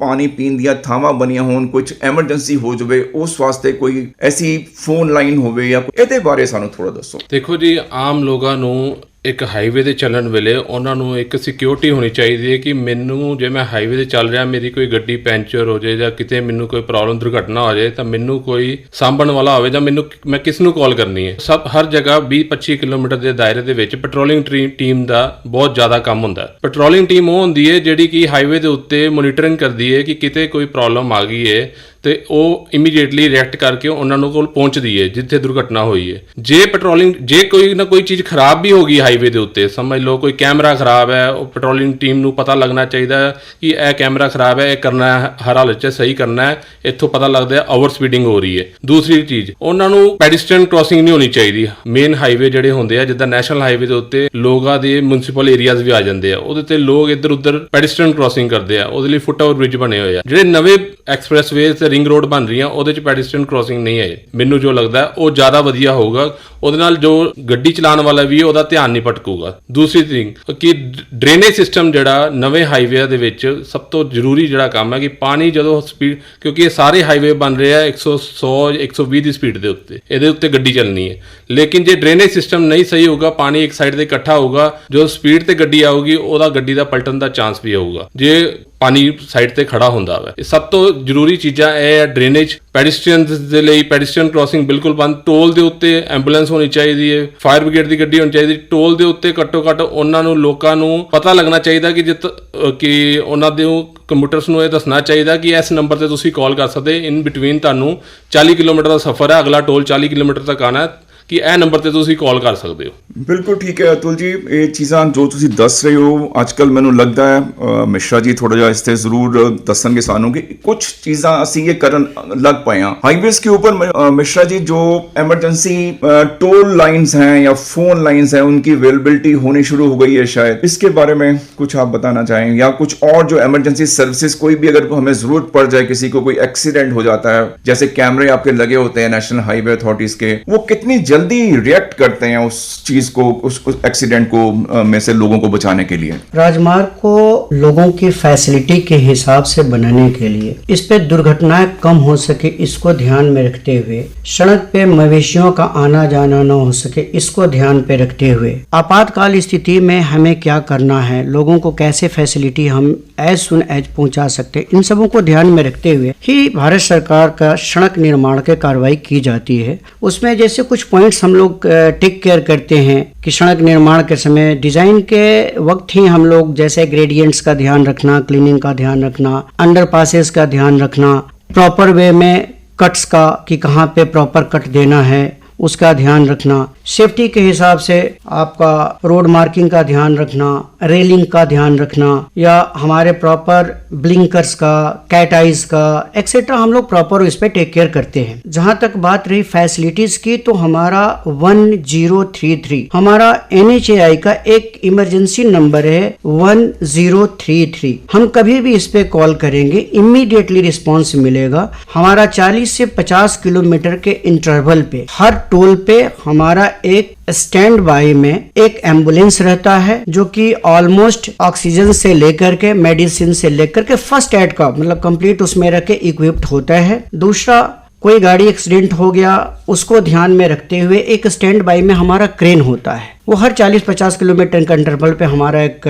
ਪਾਣੀ ਪੀਣ ਦੀਆਂ ਥਾਵਾਂ ਬਣੀਆਂ ਹੋਣ ਕੁਝ ਐਮਰਜੈਂਸੀ ਹੋ ਜਾਵੇ, ਉਸ ਵਾਸਤੇ ਕੋਈ ਐਸੀ ਫੋਨ ਲਾਈਨ ਹੋਵੇ ਜਾਂ ਇਹਦੇ ਬਾਰੇ ਸਾਨੂੰ ਥੋੜਾ ਦੱਸੋ। ਦੇਖੋ ਜੀ, ਆਮ ਲੋਕਾਂ ਨੂੰ ਇੱਕ ਹਾਈਵੇ ਤੇ ਚੱਲਣ ਵੇਲੇ ਉਹਨਾਂ ਨੂੰ ਇੱਕ ਸਿਕਿਉਰਿਟੀ ਹੋਣੀ ਚਾਹੀਦੀ ਹੈ ਕਿ ਮੈਨੂੰ ਜੇ ਮੈਂ ਹਾਈਵੇ ਤੇ ਚੱਲ ਰਿਹਾ, ਮੇਰੀ ਕੋਈ ਗੱਡੀ ਪੈਂਚਰ ਹੋ ਜਾਏ ਜਾਂ ਕਿਤੇ ਮੈਨੂੰ ਕੋਈ ਪ੍ਰੋਬਲਮ ਦੁਰਘਟਨਾ ਹੋ ਜਾਏ, ਤਾਂ ਮੈਨੂੰ ਕੋਈ ਸਾਂਭਣ ਵਾਲਾ ਹੋਵੇ ਜਾਂ ਮੈਨੂੰ ਮੈਂ ਕਿਸ ਨੂੰ ਕਾਲ ਕਰਨੀ ਹੈ? ਸਭ, ਹਰ ਜਗ੍ਹਾ 20-25 ਕਿਲੋਮੀਟਰ ਦੇ ਦਾਇਰੇ ਦੇ ਵਿੱਚ ਪੈਟਰੋਲਿੰਗ ਟੀਮ ਦਾ ਬਹੁਤ ਜ਼ਿਆਦਾ ਕੰਮ ਹੁੰਦਾ ਹੈ। ਪੈਟਰੋਲਿੰਗ ਟੀਮ ਉਹ ਹੁੰਦੀ ਹੈ ਜਿਹੜੀ ਕਿ ਹਾਈਵੇ ਦੇ ਉੱਤੇ ਮੋਨੀਟਰਿੰਗ ਕਰਦੀ ਹੈ ਕਿ ਕਿਤੇ ਕੋਈ ਪ੍ਰੋਬਲਮ ਆ ਗਈ ਹੈ ਤੇ ਉਹ ਇਮੀਡੀਏਟਲੀ ਰਿਐਕਟ ਕਰਕੇ ਉਹਨਾਂ ਨੂੰ ਕੋਲ ਪਹੁੰਚਦੀ ਹੈ ਜਿੱਥੇ ਦੁਰਘਟਨਾ ਹੋਈ ਹੈ ਜੇ ਪੈਟਰੋਲਿੰਗ ਜੇ ਕੋਈ ਨਾ ਕੋਈ ਚੀਜ਼ ਖਰਾਬ ਵੀ ਹੋ ਗਈ ਹਾਈਵੇ ਦੇ ਉੱਤੇ, ਸਮਝ ਲਓ ਕੋਈ ਕੈਮਰਾ ਖਰਾਬ ਹੈ, ਉਹ ਪੈਟਰੋਲਿੰਗ ਟੀਮ ਨੂੰ ਪਤਾ ਲੱਗਣਾ ਚਾਹੀਦਾ ਕਿ ਇਹ ਕੈਮਰਾ ਖਰਾਬ ਹੈ, ਇਹ ਕਰਨਾ ਹਰ ਹਾਲਤ 'ਚ ਸਹੀ ਕਰਨਾ ਹੈ, ਇੱਥੋਂ ਪਤਾ ਲੱਗਦਾ ਹੈ ਓਵਰ ਸਪੀਡਿੰਗ ਹੋ ਰਹੀ ਹੈ ਦੂਸਰੀ ਚੀਜ਼, ਉਹਨਾਂ ਨੂੰ ਪੈਡਿਸਟਰੀਅਨ ਕ੍ਰਾਸਿੰਗ ਨਹੀਂ ਹੋਣੀ ਚਾਹੀਦੀ। ਮੇਨ ਹਾਈਵੇ ਜਿਹੜੇ ਹੁੰਦੇ ਆ, ਜਿੱਦਾਂ ਨੈਸ਼ਨਲ ਹਾਈਵੇ ਦੇ ਉੱਤੇ ਲੋਕਾਂ ਦੇ ਮਿਊਨਿਸਪਲ ਏਰੀਆਜ਼ ਵੀ ਆ ਜਾਂਦੇ ਆ। ਉਹਦੇ ਤੇ ਲੋਕ ਇੱਧਰ ਉੱਧਰ ਪੈਡਿਸਟਰੀਅਨ ਕ੍ਰਾਸਿੰਗ ਕਰਦੇ ਆ। ਉਹਦੇ ਲਈ ਫੁੱਟਓਵਰ ਬ੍ਰਿਜ ਬਣੇ ਹੋਏ ਆ। ਜਿਹੜੇ ਨਵੇਂ ਐਕਸਪ੍ਰੈਸਵੇਜ਼ ਤੇ ਰਿੰਗ ਰੋਡ ਬਣ ਰਹੀਆਂ ਉਹਦੇ ਚ ਪੈਡਿਸਟਰੀਅਨ ਕ੍ਰਾਸਿੰਗ ਨਹੀਂ ਹੈ। ਮੈਨੂੰ ਜੋ ਲੱਗਦਾ, ਉਹ ਜ਼ਿਆਦਾ ਵਧੀਆ ਹੋਊਗਾ। ਉਹਦੇ ਨਾਲ ਜੋ ਗੱਡੀ ਚਲਾਉਣ ਵਾਲਾ ਵੀ ਉਹਦਾ ਧਿਆਨ ਨਹੀਂ ਭਟਕੂਗਾ। ਦੂਸਰੀ ਥਿੰਗ ਕਿ ਡਰੇਨੇਜ ਸਿਸਟਮ ਜਿਹੜਾ ਨਵੇਂ ਹਾਈਵੇਆਂ ਦੇ ਵਿੱਚ ਸਭ ਤੋਂ ਜ਼ਰੂਰੀ ਜਿਹੜਾ ਕੰਮ ਹੈ ਕਿ ਪਾਣੀ ਜਦੋਂ ਸਪੀਡ ਕਿਉਂਕਿ ਇਹ ਸਾਰੇ ਹਾਈਵੇ ਬਣ ਰਹੇ ਆ 100 100 120 ਦੀ ਸਪੀਡ ਦੇ ਉੱਤੇ। ਇਹਦੇ ਉੱਤੇ ਗੱਡੀ ਚੱਲਣੀ ਹੈ। ਲੇਕਿਨ ਜੇ ਡਰੇਨੇਜ ਸਿਸਟਮ ਨਹੀਂ ਸਹੀ ਹੋਊਗਾ, ਪਾਣੀ ਇੱਕ ਸਾਈਡ ਤੇ ਇਕੱਠਾ ਹੋਊਗਾ ਜੋ ਸਪੀਡ ਤੇ ਗੱਡੀ ਆਊਗੀ, ਉਹਦਾ ਗੱਡੀ ਦਾ ਪਲਟਣ ਦਾ ਚਾਂਸ ਵੀ ਹੋਊਗਾ। ਜੇ ਪਾਣੀ ਸਾਈਡ ਤੇ ਖੜਾ ਹੁੰਦਾ ਵਾ। ਇਹ ਸਭ ਤੋਂ ਜ਼ਰੂਰੀ ਚੀਜ਼ਾਂ ਇਹ ਹੈ ਡਰੇਨੇਜ। ਪੈਡਿਸਟਰੀਅਨਸ ਦੇ ਲਈ ਪੈਡਿਸਟਰੀਅਨ ਕ੍ਰਾਸਿੰਗ ਬਿਲਕੁਲ ਬੰਦ। ਟੋਲ ਦੇ ਉੱਤੇ ਐਂਬੂਲੈਂਸ ਹੋਣੀ ਚਾਹੀਦੀ ਹੈ। ਫਾਇਰ ਬ੍ਰਿਗੇਡ ਦੀ ਗੱਡੀ ਹੋਣੀ ਚਾਹੀਦੀ। ਟੋਲ ਦੇ ਉੱਤੇ ਘੱਟੋ ਘੱਟ ਉਹਨਾਂ ਨੂੰ ਲੋਕਾਂ ਨੂੰ ਪਤਾ ਲੱਗਣਾ ਚਾਹੀਦਾ ਕਿ ਜਿੱਤ ਕਿ ਉਹਨਾਂ ਦੇ ਕੰਪਿਊਟਰਸ ਨੂੰ ਇਹ ਦੱਸਣਾ ਚਾਹੀਦਾ ਕਿ ਇਸ ਨੰਬਰ ਤੇ ਤੁਸੀਂ ਕਾਲ ਕਰ ਸਕਦੇ। ਇਨ ਬਿਟਵੀਨ ਤੁਹਾਨੂੰ 40 ਕਿਲੋਮੀਟਰ ਦਾ ਸਫ਼ਰ ਹੈ। ਅਗਲਾ ਟੋਲ 40 ਕਿਲੋਮੀਟਰ ਤੱਕ ਆਣਾ ਹੈ। ਕਿ ਇਹ ਨੰਬਰ ਤੇ ਤੁਸੀਂ ਕਾਲ ਕਰ ਸਕਦੇ ਹੋ ਬਿਲਕੁਲ ਠੀਕ ਹੈ ਅਤੁਲ ਜੀ ਇਹ ਚੀਜ਼ਾਂ ਜੋ ਤੁਸੀਂ ਦੱਸ ਰਹੇ ਹੋ ਅੱਜਕੱਲ ਮੈਨੂੰ ਲੱਗਦਾ ਹੈ ਅ, ਮਿਸ਼ਰਾ ਜੀ ਥੋੜਾ ਜਿਹਾ ਇਸ ਤੇ ਜ਼ਰੂਰ ਦੱਸਣਗੇ ਸਾਨੂੰ ਕਿ ਕੁਝ ਚੀਜ਼ਾਂ ਅਸੀਂ ਇਹ ਕਰਨ लग पाए हैं हाईवेज के ऊपर अ, मिश्रा जी जो इमरजेंसी टोल लाइंस हैं या फोन लाइंस हैं उनकी अवेलेबिलिटी होनी शुरू हो गई है शायद इसके बारे में कुछ आप बताना चाहें या कुछ और जो इमरजेंसी सर्विसेज कोई भी अगर हमें जरूरत पड़ जाए किसी को कोई एक्सीडेंट हो जाता है जैसे कैमरे आपके लगे होते हैं नेशनल हाईवे अथॉरिटीज के वो कितनी जल्दी रिएक्ट करते हैं उस चीज़ को उस, एक्सीडेंट को में से लोगों को बचाने के लिए। राजमार्ग को लोगों की फैसिलिटी के हिसाब से बनाने के लिए इस पे दुर्घटनाएँ कम हो सके इसको ध्यान में रखते हुए सड़क पे मवेशियों का आना जाना न हो सके इसको ध्यान पे रखते हुए आपातकाल स्थिति में हमें क्या करना है लोगों को कैसे फैसिलिटी हम एज सुन एज पहुँचा सकते इन सबों को ध्यान में रखते हुए ही भारत सरकार का सड़क निर्माण के कार्रवाई की जाती है। उसमें जैसे कुछ पॉइंट्स हम लोग टेक केयर करते हैं। कि सड़क निर्माण के समय डिज़ाइन के वक्त ही हम लोग जैसे ग्रेडियंट्स का ध्यान रखना क्लीनिंग का ध्यान रखना अंडर पासिस का ध्यान रखना प्रॉपर वे में कट्स का कि कहाँ पे प्रॉपर कट देना है। उसका ध्यान रखना। सेफ्टी के हिसाब से आपका रोड मार्किंग का ध्यान रखना रेलिंग का ध्यान रखना, या हमारे प्रॉपर ब्लिंकर्स का कैट आइज़ का एक्सेट्रा हम लोग प्रॉपर इस पे टेक केयर करते हैं। जहाँ तक बात रही फैसिलिटीज़ की तो हमारा 1033 हमारा एन का एक इमरजेंसी नंबर है 1033 हम कभी भी इस पे कॉल करेंगे इमीडिएटली रिस्पॉन्स मिलेगा। हमारा 40 से 50 किलोमीटर के इंटरवल पे, हर टोल पे हमारा एक स्टैंड बाई में एक एंबुलेंस रहता है, जो कि ऑलमोस्ट ऑक्सीजन से लेकर के मेडिसिन से लेकर के फ़र्स्ट एड का मतलब कंप्लीट उसमें रखे इक्विप्ड होता है। दूसरा कोई गाड़ी एक्सीडेंट हो गया, उसको ध्यान में रखते हुए एक स्टैंड बाई में हमारा क्रेन होता है। वो हर 40-50 किलोमीटर के इंटरवल पे हमारा एक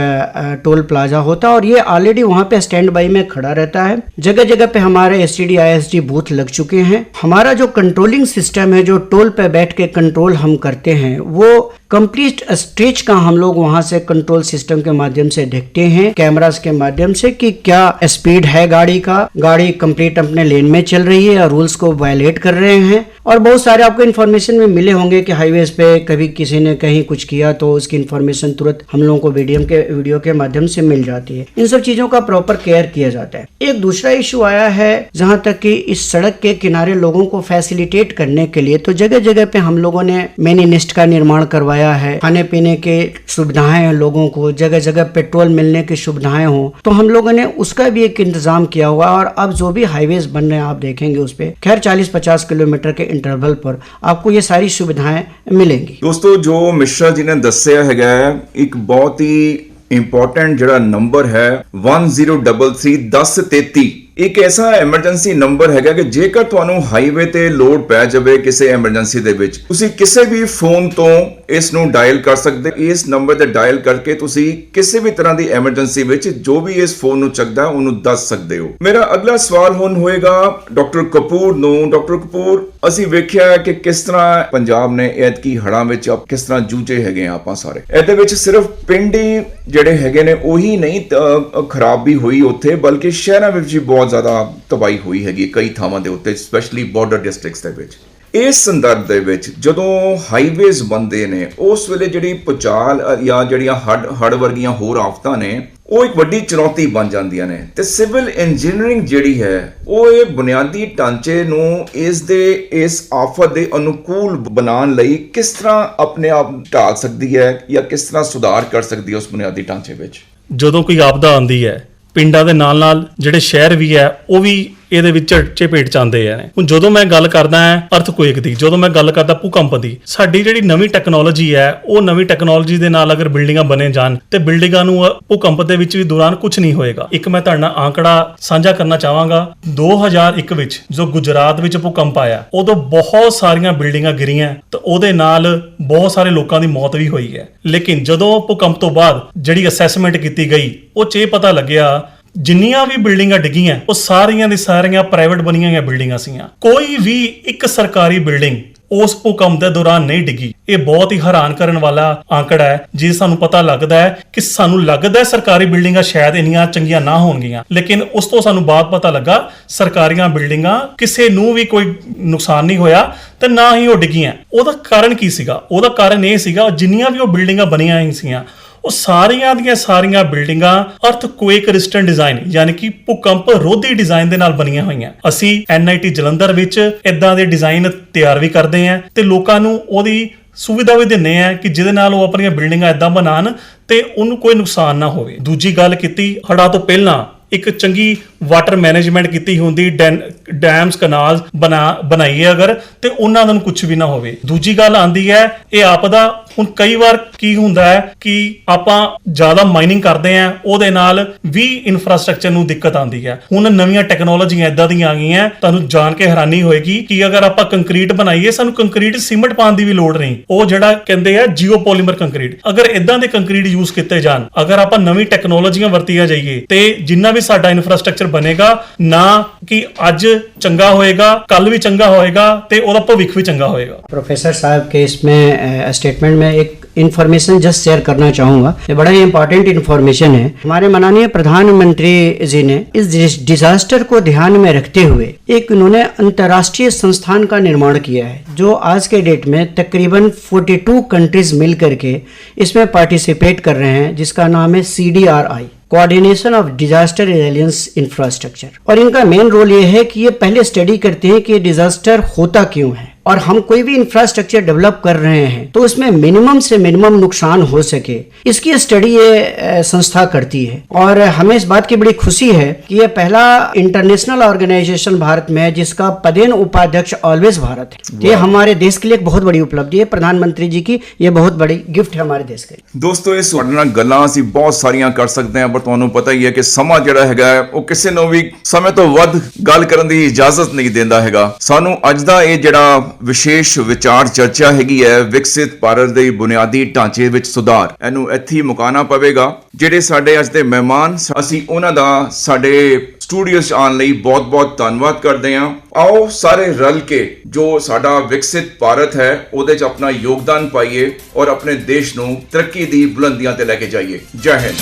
टोल प्लाजा होता है और ये ऑलरेडी वहाँ पे स्टैंड बाई में खड़ा रहता है। जगह जगह पे हमारे एस टी डी बूथ लग चुके हैं। हमारा जो कंट्रोलिंग सिस्टम है, जो टोल पे बैठ के कंट्रोल हम करते हैं, वो कंप्लीट स्ट्रेच का हम लोग वहाँ से कंट्रोल सिस्टम के माध्यम से देखते हैं कैमरास के माध्यम से कि क्या स्पीड है गाड़ी का। गाड़ी कंप्लीट अपने लेन में चल रही है या रूल्स को वायलेट कर रहे हैं। और बहुत सारे आपको इन्फॉर्मेशन में मिले होंगे कि हाईवे पे कभी किसी ने कहीं कुछ किया तो उसकी इन्फॉर्मेशन तुरंत हम लोगों को वीडियो के वीडियो के माध्यम से मिल जाती है। इन सब चीज़ों का प्रॉपर केयर किया जाता है। एक दूसरा इशू आया है, जहाँ तक कि इस सड़क के किनारे लोगों को फैसिलिटेट करने के लिए तो जगह जगह पे हम लोगों ने मैनी नेस्ट का निर्माण करवाया है खाने पीने के सुविधाएं हैं लोगों को जगह जगह पेट्रोल मिलने की सुविधाएं हो तो हम लोगों ने उसका भी एक इंतजाम किया हुआ है और अब जो भी हाईवेज बन रहे हैं आप देखेंगे उस पे खैर 40-50 किलोमीटर के इंटरवल पर आपको ये सारी सुविधाएं मिलेंगी ਦੋਸਤੋ ਜੋ ਮਿਸ਼ਰਾ ਜੀ ਨੇ ਦੱਸਿਆ ਹੈਗਾ ਹੈ, ਇੱਕ ਬਹੁਤ ਹੀ ਇੰਪੋਰਟੈਂਟ ਜਿਹੜਾ ਨੰਬਰ ਹੈ 1033 1033 ਇੱਕ ਐਸਾ ਐਮਰਜੈਂਸੀ ਨੰਬਰ ਹੈਗਾ ਕਿ ਜੇਕਰ ਤੁਹਾਨੂੰ ਹਾਈਵੇ ਤੇ ਲੋਡ ਪੈ ਜਾਵੇ ਕਿਸੇ ਐਮਰਜੈਂਸੀ ਦੇ ਵਿੱਚ, ਤੁਸੀਂ ਕਿਸੇ ਵੀ ਫੋਨ ਤੋਂ ਇਸ ਨੂੰ ਡਾਇਲ ਕਰ ਸਕਦੇ ਇਸ ਨੰਬਰ ਤੇ ਡਾਇਲ ਕਰਕੇ ਤੁਸੀਂ ਕਿਸੇ ਵੀ ਤਰ੍ਹਾਂ ਦੀ ਐਮਰਜੈਂਸੀ ਵਿੱਚ ਜੋ ਵੀ ਇਸ ਫੋਨ ਨੂੰ ਚੱਕਦਾ, ਉਹਨੂੰ ਦੱਸ ਸਕਦੇ ਹੋ। ਮੇਰਾ ਅਗਲਾ ਸਵਾਲ ਹੁਣ ਹੋਏਗਾ ਡਾਕਟਰ ਕਪੂਰ ਨੂੰ। ਡਾਕਟਰ ਕਪੂਰ, ਅਸੀਂ ਵੇਖਿਆ ਕਿ ਕਿਸ ਤਰ੍ਹਾਂ ਪੰਜਾਬ ਨੇ ਐਤਕੀ ਹੜਾਂ ਵਿੱਚ ਕਿਸ ਤਰ੍ਹਾਂ ਜੂਝੇ ਹੈਗੇ ਆ ਆਪਾਂ ਸਾਰੇ। ਇਹਦੇ ਵਿੱਚ ਸਿਰਫ ਪਿੰਡ ਹੀ ਜਿਹੜੇ ਹੈਗੇ ਨੇ, ਉਹੀ ਨਹੀਂ ਤ- ਖਰਾਬੀ ਹੋਈ ਉੱਥੇ, ਬਲਕਿ ਸ਼ਹਿਰਾਂ ਵਿੱਚ ਵੀ ਬਹੁਤ ਜ਼ਿਆਦਾ ਤਬਾਹੀ ਹੋਈ ਹੈਗੀ ਕਈ ਥਾਵਾਂ ਦੇ ਉੱਤੇ ਸਪੈਸ਼ਲੀ ਬਾਰਡਰ ਡਿਸਟ੍ਰਿਕਟਸ ਦੇ ਵਿੱਚ। ਇਸ ਸੰਦਰਭ ਦੇ ਵਿੱਚ ਜਦੋਂ ਹਾਈਵੇਜ਼ ਬੰਦੇ ਨੇ, ਉਸ ਵੇਲੇ ਜਿਹੜੀ ਪੁਚਾਲ ਜਾਂ ਜਿਹੜੀਆਂ ਹੜ ਹੜ ਵਰਗੀਆਂ ਹੋਰ ਆਫਤਾਂ ਨੇ, ਉਹ ਇੱਕ ਵੱਡੀ ਚੁਣੌਤੀ ਬਣ ਜਾਂਦੀਆਂ ਨੇ। ਤੇ ਸਿਵਲ ਇੰਜੀਨੀਅਰਿੰਗ ਜਿਹੜੀ ਹੈ, ਉਹ ਇਹ ਬੁਨਿਆਦੀ ਢਾਂਚੇ ਨੂੰ ਇਸ ਦੇ, ਇਸ ਆਫਤ ਦੇ ਅਨੁਕੂਲ ਬਣਾਉਣ ਲਈ ਕਿਸ ਤਰ੍ਹਾਂ ਆਪਣੇ ਆਪ ਢਾਲ ਸਕਦੀ ਹੈ ਜਾਂ ਕਿਸ ਤਰ੍ਹਾਂ ਸੁਧਾਰ ਕਰ ਸਕਦੀ ਹੈ ਉਸ ਬੁਨਿਆਦੀ ਢਾਂਚੇ ਵਿੱਚ? ਜਦੋਂ ਕੋਈ ਆਪਦਾ ਆਉਂਦੀ ਹੈ ਪਿੰਡਾਂ ਦੇ ਨਾਲ ਨਾਲ ਜਿਹੜੇ ਸ਼ਹਿਰ ਵੀ ਹੈ ਉਹ ਵੀ ਇਹਦੇ ਵਿੱਚ ਚਪੇਟ ਚਾਹੁੰਦੇ ਆ ਹੁਣ ਜਦੋਂ ਮੈਂ ਗੱਲ ਕਰਦਾ ਹਾਂ ਅਰਥਕੁਏਕ ਦੀ, ਜਦੋਂ ਮੈਂ ਗੱਲ ਕਰਦਾ ਭੂਕੰਪ ਦੀ, ਸਾਡੀ ਜਿਹੜੀ ਨਵੀਂ ਟੈਕਨੋਲੋਜੀ ਹੈ, ਉਹ ਨਵੀਂ ਟੈਕਨੋਲੋਜੀ ਦੇ ਨਾਲ ਅਗਰ ਬਿਲਡਿੰਗਾਂ ਬਣੇ ਜਾਣ, ਤੇ ਬਿਲਡਿੰਗਾਂ ਨੂੰ ਭੂਕੰਪ ਦੇ ਵਿੱਚ ਵੀ ਦੌਰਾਨ ਕੁਝ ਨਹੀਂ ਹੋਏਗਾ। ਇੱਕ ਮੈਂ ਤੁਹਾਡਾ ਨਾਲ ਆંકੜਾ ਸਾਂਝਾ ਕਰਨਾ ਚਾਹਾਂਗਾ। 2001 ਵਿੱਚ ਜੋ ਗੁਜਰਾਤ ਵਿੱਚ ਭੂਕੰਪ ਆਇਆ, ਉਦੋਂ ਬਹੁਤ ਸਾਰੀਆਂ ਬਿਲਡਿੰਗਾਂ ਗਿਰੀਆਂ, ਤੇ ਉਹਦੇ ਨਾਲ ਬਹੁਤ ਸਾਰੇ ਲੋਕਾਂ ਦੀ ਮੌਤ ਵੀ ਹੋਈ ਹੈ। ਲੇਕਿਨ ਜਦੋਂ ਭੂਕੰਪ ਤੋਂ ਬਾਅਦ ਜਿਹੜੀ ਅਸੈਸਮੈਂਟ ਕੀਤੀ ਗਈ, ਉਹ 'ਚ ਇਹ ਪਤਾ ਲੱਗਿਆ ਜਿੰਨੀਆਂ ਵੀ ਬਿਲਡਿੰਗਾਂ ਡਿੱਗੀਆਂ, ਉਹ ਸਾਰੀਆਂ ਦੀ ਸਾਰੀਆਂ ਪ੍ਰਾਈਵੇਟ ਬਣੀਆਂ ਹੋਈਆਂ ਬਿਲਡਿੰਗਾਂ ਸੀਆਂ ਕੋਈ ਵੀ ਇੱਕ ਸਰਕਾਰੀ ਬਿਲਡਿੰਗ ਉਸ ਭੂਕੰਪ ਦੇ ਦੌਰਾਨ ਨਹੀਂ ਡਿੱਗੀ। ਇਹ ਬਹੁਤ ਹੀ ਹੈਰਾਨ ਕਰਨ ਵਾਲਾ ਆંકੜਾ ਹੈ, ਜੇ ਸਾਨੂੰ ਪਤਾ ਲੱਗਦਾ ਹੈ ਕਿ ਸਾਨੂੰ ਲੱਗਦਾ ਹੈ ਸਰਕਾਰੀ ਬਿਲਡਿੰਗਾਂ ਸ਼ਾਇਦ ਇੰਨੀਆਂ ਚੰਗੀਆਂ ਨਾ ਹੋਣਗੀਆਂ। ਲੇਕਿਨ ਉਸ ਤੋਂ ਸਾਨੂੰ ਬਾਅਦ ਪਤਾ ਲੱਗਾ, ਸਰਕਾਰੀਆਂ ਬਿਲਡਿੰਗਾਂ ਕਿਸੇ ਨੂੰ ਵੀ ਕੋਈ ਨੁਕਸਾਨ ਨਹੀਂ ਹੋਇਆ ਤੇ ਨਾ ਹੀ ਉਹ ਡਿੱਗੀਆਂ। ਉਹਦਾ ਕਾਰਨ ਕੀ ਸੀਗਾ? ਉਹਦਾ ਕਾਰਨ ਇਹ ਸੀਗਾ, ਜਿੰਨੀਆਂ ਵੀ ਉਹ ਬਿਲਡਿੰਗਾਂ ਬਣੀਆਂ ਹੋਈਆਂ ਸੀਗੀਆਂ ਉਹ ਸਾਰੀਆਂ ਦੀਆਂ ਸਾਰੀਆਂ ਬਿਲਡਿੰਗਾਂ ਅਰਥਕੁਏਕ ਰੈਜ਼ਿਸਟੈਂਟ ਡਿਜ਼ਾਈਨ, ਯਾਨੀ ਕਿ ਭੂਕੰਪ ਰੋਧੀ ਡਿਜ਼ਾਈਨ ਦੇ ਨਾਲ ਬਣੀਆਂ ਹੋਈਆਂ। ਅਸੀਂ ਐਨਆਈਟੀ ਜਲੰਧਰ ਵਿੱਚ ਇਦਾਂ ਦੇ ਡਿਜ਼ਾਈਨ ਤਿਆਰ ਵੀ ਕਰਦੇ ਹਾਂ ਤੇ ਲੋਕਾਂ ਨੂੰ ਉਹਦੀ ਸੁਵਿਧਾ ਵੀ ਦਿੰਨੇ ਆ ਕਿ ਜਿਹਦੇ ਨਾਲ ਉਹ ਆਪਣੀਆਂ ਬਿਲਡਿੰਗਾਂ ਇਦਾਂ ਬਣਾਉਣ ਤੇ ਉਹਨੂੰ ਕੋਈ ਨੁਕਸਾਨ ਨਾ ਹੋਵੇ। ਦੂਜੀ ਗੱਲ ਕੀਤੀ, ਹੜ੍ਹਾਂ ਤੋਂ ਪਹਿਲਾਂ ਇੱਕ ਚੰਗੀ ਵਾਟਰ ਮੈਨੇਜਮੈਂਟ ਕੀਤੀ ਹੁੰਦੀ, ਡੈਨ- ਡੈਮਸ ਕਨਾਲ ਬਣਾ, ਬਣਾਈਏ ਅਗਰ ਤੇ ਉਹਨਾਂ ਨੂੰ ਕੁਝ ਵੀ ਨਾ ਹੋਵੇ। ਦੂਜੀ ਗੱਲ ਆਂਦੀ ਹੈ, ਇਹ ਆਪਦਾ ਹੁਣ ਕਈ ਵਾਰ ਕੀ ਹੁੰਦਾ ਹੈ ਕਿ ਆਪਾਂ ਜ਼ਿਆਦਾ ਮਾਈਨਿੰਗ ਕਰਦੇ ਆ ਉਹਦੇ ਨਾਲ ਵੀ ਇਨਫਰਾਸਟ੍ਰਕਚਰ ਨੂੰ ਦਿੱਕਤ ਆਉਂਦੀ ਹੈ। ਹੁਣ ਨਵੀਆਂ ਟੈਕਨੋਲੋਜੀਆਂ ਇਦਾਂ ਦੀਆਂ ਆ ਗਈਆਂ, ਤੁਹਾਨੂੰ ਜਾਣ ਕੇ ਹੈਰਾਨੀ ਹੋਏਗੀ ਕਿ ਅਗਰ ਆਪਾਂ ਕੰਕਰੀਟ ਬਣਾਈਏ, ਸਾਨੂੰ ਕੰਕਰੀਟ ਸੀਮੈਂਟ ਪਾਣ ਦੀ ਵੀ ਲੋੜ ਨਹੀਂ। ਉਹ ਜਿਹੜਾ ਕਹਿੰਦੇ ਆ ਜੀਓਪੋਲੀਮਰ ਕੰਕਰੀਟ ਅਗਰ ਇਦਾਂ ਦੇ ਕੰਕਰੀਟ ਯੂਜ਼ ਕੀਤੇ ਜਾਣ, ਅਗਰ ਆਪਾਂ ਨਵੀਂ ਟੈਕਨੋਲੋਜੀਆਂ ਵਰਤੀਆਂ ਜਾਈਏ, ਤੇ ਜਿੰਨਾ ਵੀ ਸਾਡਾ ਇਨਫਰਾਸਟ੍ਰਕਚਰ ਬਣੇਗਾ, ਨਾ ਕਿ ਅੱਜ ਚੰਗਾ ਹੋਏਗਾ ਕੱਲ ਵੀ ਚੰਗਾ ਹੋਏਗਾ, ਤੇ ਉਹਦਾ ਭਵਿੱਖ ਵੀ ਚੰਗਾ ਹੋਏਗਾ। ਪ੍ਰੋਫੈਸਰ ਸਾਹਿਬ ਕੇ ਇਸ ਵਿੱਚ ਸਟੇਟਮੈਂਟ में एक इन्फॉर्मेशन जस्ट शेयर करना चाहूँगा। ये बड़ा ही इंपॉर्टेंट इन्फॉर्मेशन है। हमारे माननीय प्रधानमंत्री जी ने इस डिजास्टर को ध्यान में रखते हुए एक उन्होंने अंतर्राष्ट्रीय संस्थान का निर्माण किया है, जो आज के डेट में तकरीबन 42 कंट्रीज़ मिल करके इसमें पार्टिसिपेट कर रहे हैं, जिसका नाम है C D R I coordination of disaster resilience infrastructure और इनका मेन रोल ये है कि ये पहले स्टडी करते हैं कि डिजास्टर होता क्यों है। और हम कोई भी इंफ्रास्ट्रक्चर डेवलप कर रहे हैं तो उसमें मिनिमम से मिनिमम नुकसान हो सके इसकी स्टडी ये अ, संस्था करती है और हमें इस बात की बड़ी खुशी है कि ये पहला इंटरनेशनल ऑर्गेनाइजेशन भारत में है जिसका पदेन उपाध्यक्ष ऑलवेज भारत है ये हमारे देश के लिए एक बहुत बड़ी उपलब्धि है प्रधानमंत्री जी की ये बहुत बड़ी गिफ्ट है हमारे देश के लिए ਦੋਸਤੋ ਇਸ ਤੁਹਾਡੇ ਨਾਲ ਗੱਲਾਂ ਅਸੀਂ ਬਹੁਤ ਸਾਰੀਆਂ ਕਰ ਸਕਦੇ ਹਾਂ ਪਰ ਤੁਹਾਨੂੰ ਪਤਾ ਹੀ ਹੈ ਕਿ ਸਮਾਂ ਜਿਹੜਾ ਹੈਗਾ ਹੈ, ਉਹ ਕਿਸੇ ਨੂੰ ਵੀ ਸਮੇਂ ਤੋਂ ਵੱਧ ਗੱਲ ਕਰਨ ਦੀ ਇਜਾਜ਼ਤ ਨਹੀਂ ਦਿੰਦਾ ਹੈਗਾ ਸਾਨੂੰ ਅੱਜ ਦਾ ਇਹ ਜਿਹੜਾ ਵਿਸ਼ੇਸ਼ ਵਿਚਾਰ ਚਰਚਾ ਹੈਗੀ ਹੈ, ਵਿਕਸਿਤ ਭਾਰਤ ਦੇ ਬੁਨਿਆਦੀ ਢਾਂਚੇ ਵਿੱਚ ਸੁਧਾਰ। ਇਹਨੂੰ ਇੱਥੇ ਹੀ ਮੁਕਾਣਾ ਪਵੇਗਾ। ਜਿਹੜੇ ਸਾਡੇ ਅੱਜ ਦੇ ਮਹਿਮਾਨ, ਅਸੀਂ ਉਹਨਾਂ ਦਾ ਸਾਡੇ ਸਟੂਡੀਓ 'ਚ ਆਉਣ ਲਈ ਬਹੁਤ-ਬਹੁਤ ਧੰਨਵਾਦ ਕਰਦੇ ਹਾਂ। ਆਓ ਸਾਰੇ ਰਲ ਕੇ ਜੋ ਸਾਡਾ ਵਿਕਸਿਤ ਭਾਰਤ ਹੈ, ਉਹਦੇ 'ਚ ਆਪਣਾ ਯੋਗਦਾਨ ਪਾਈਏ ਔਰ ਆਪਣੇ ਦੇਸ਼ ਨੂੰ ਤਰੱਕੀ ਦੀ ਬੁਲੰਦੀਆਂ ਤੇ ਲੈ ਕੇ ਜਾਈਏ। ਜੈ ਹਿੰਦ।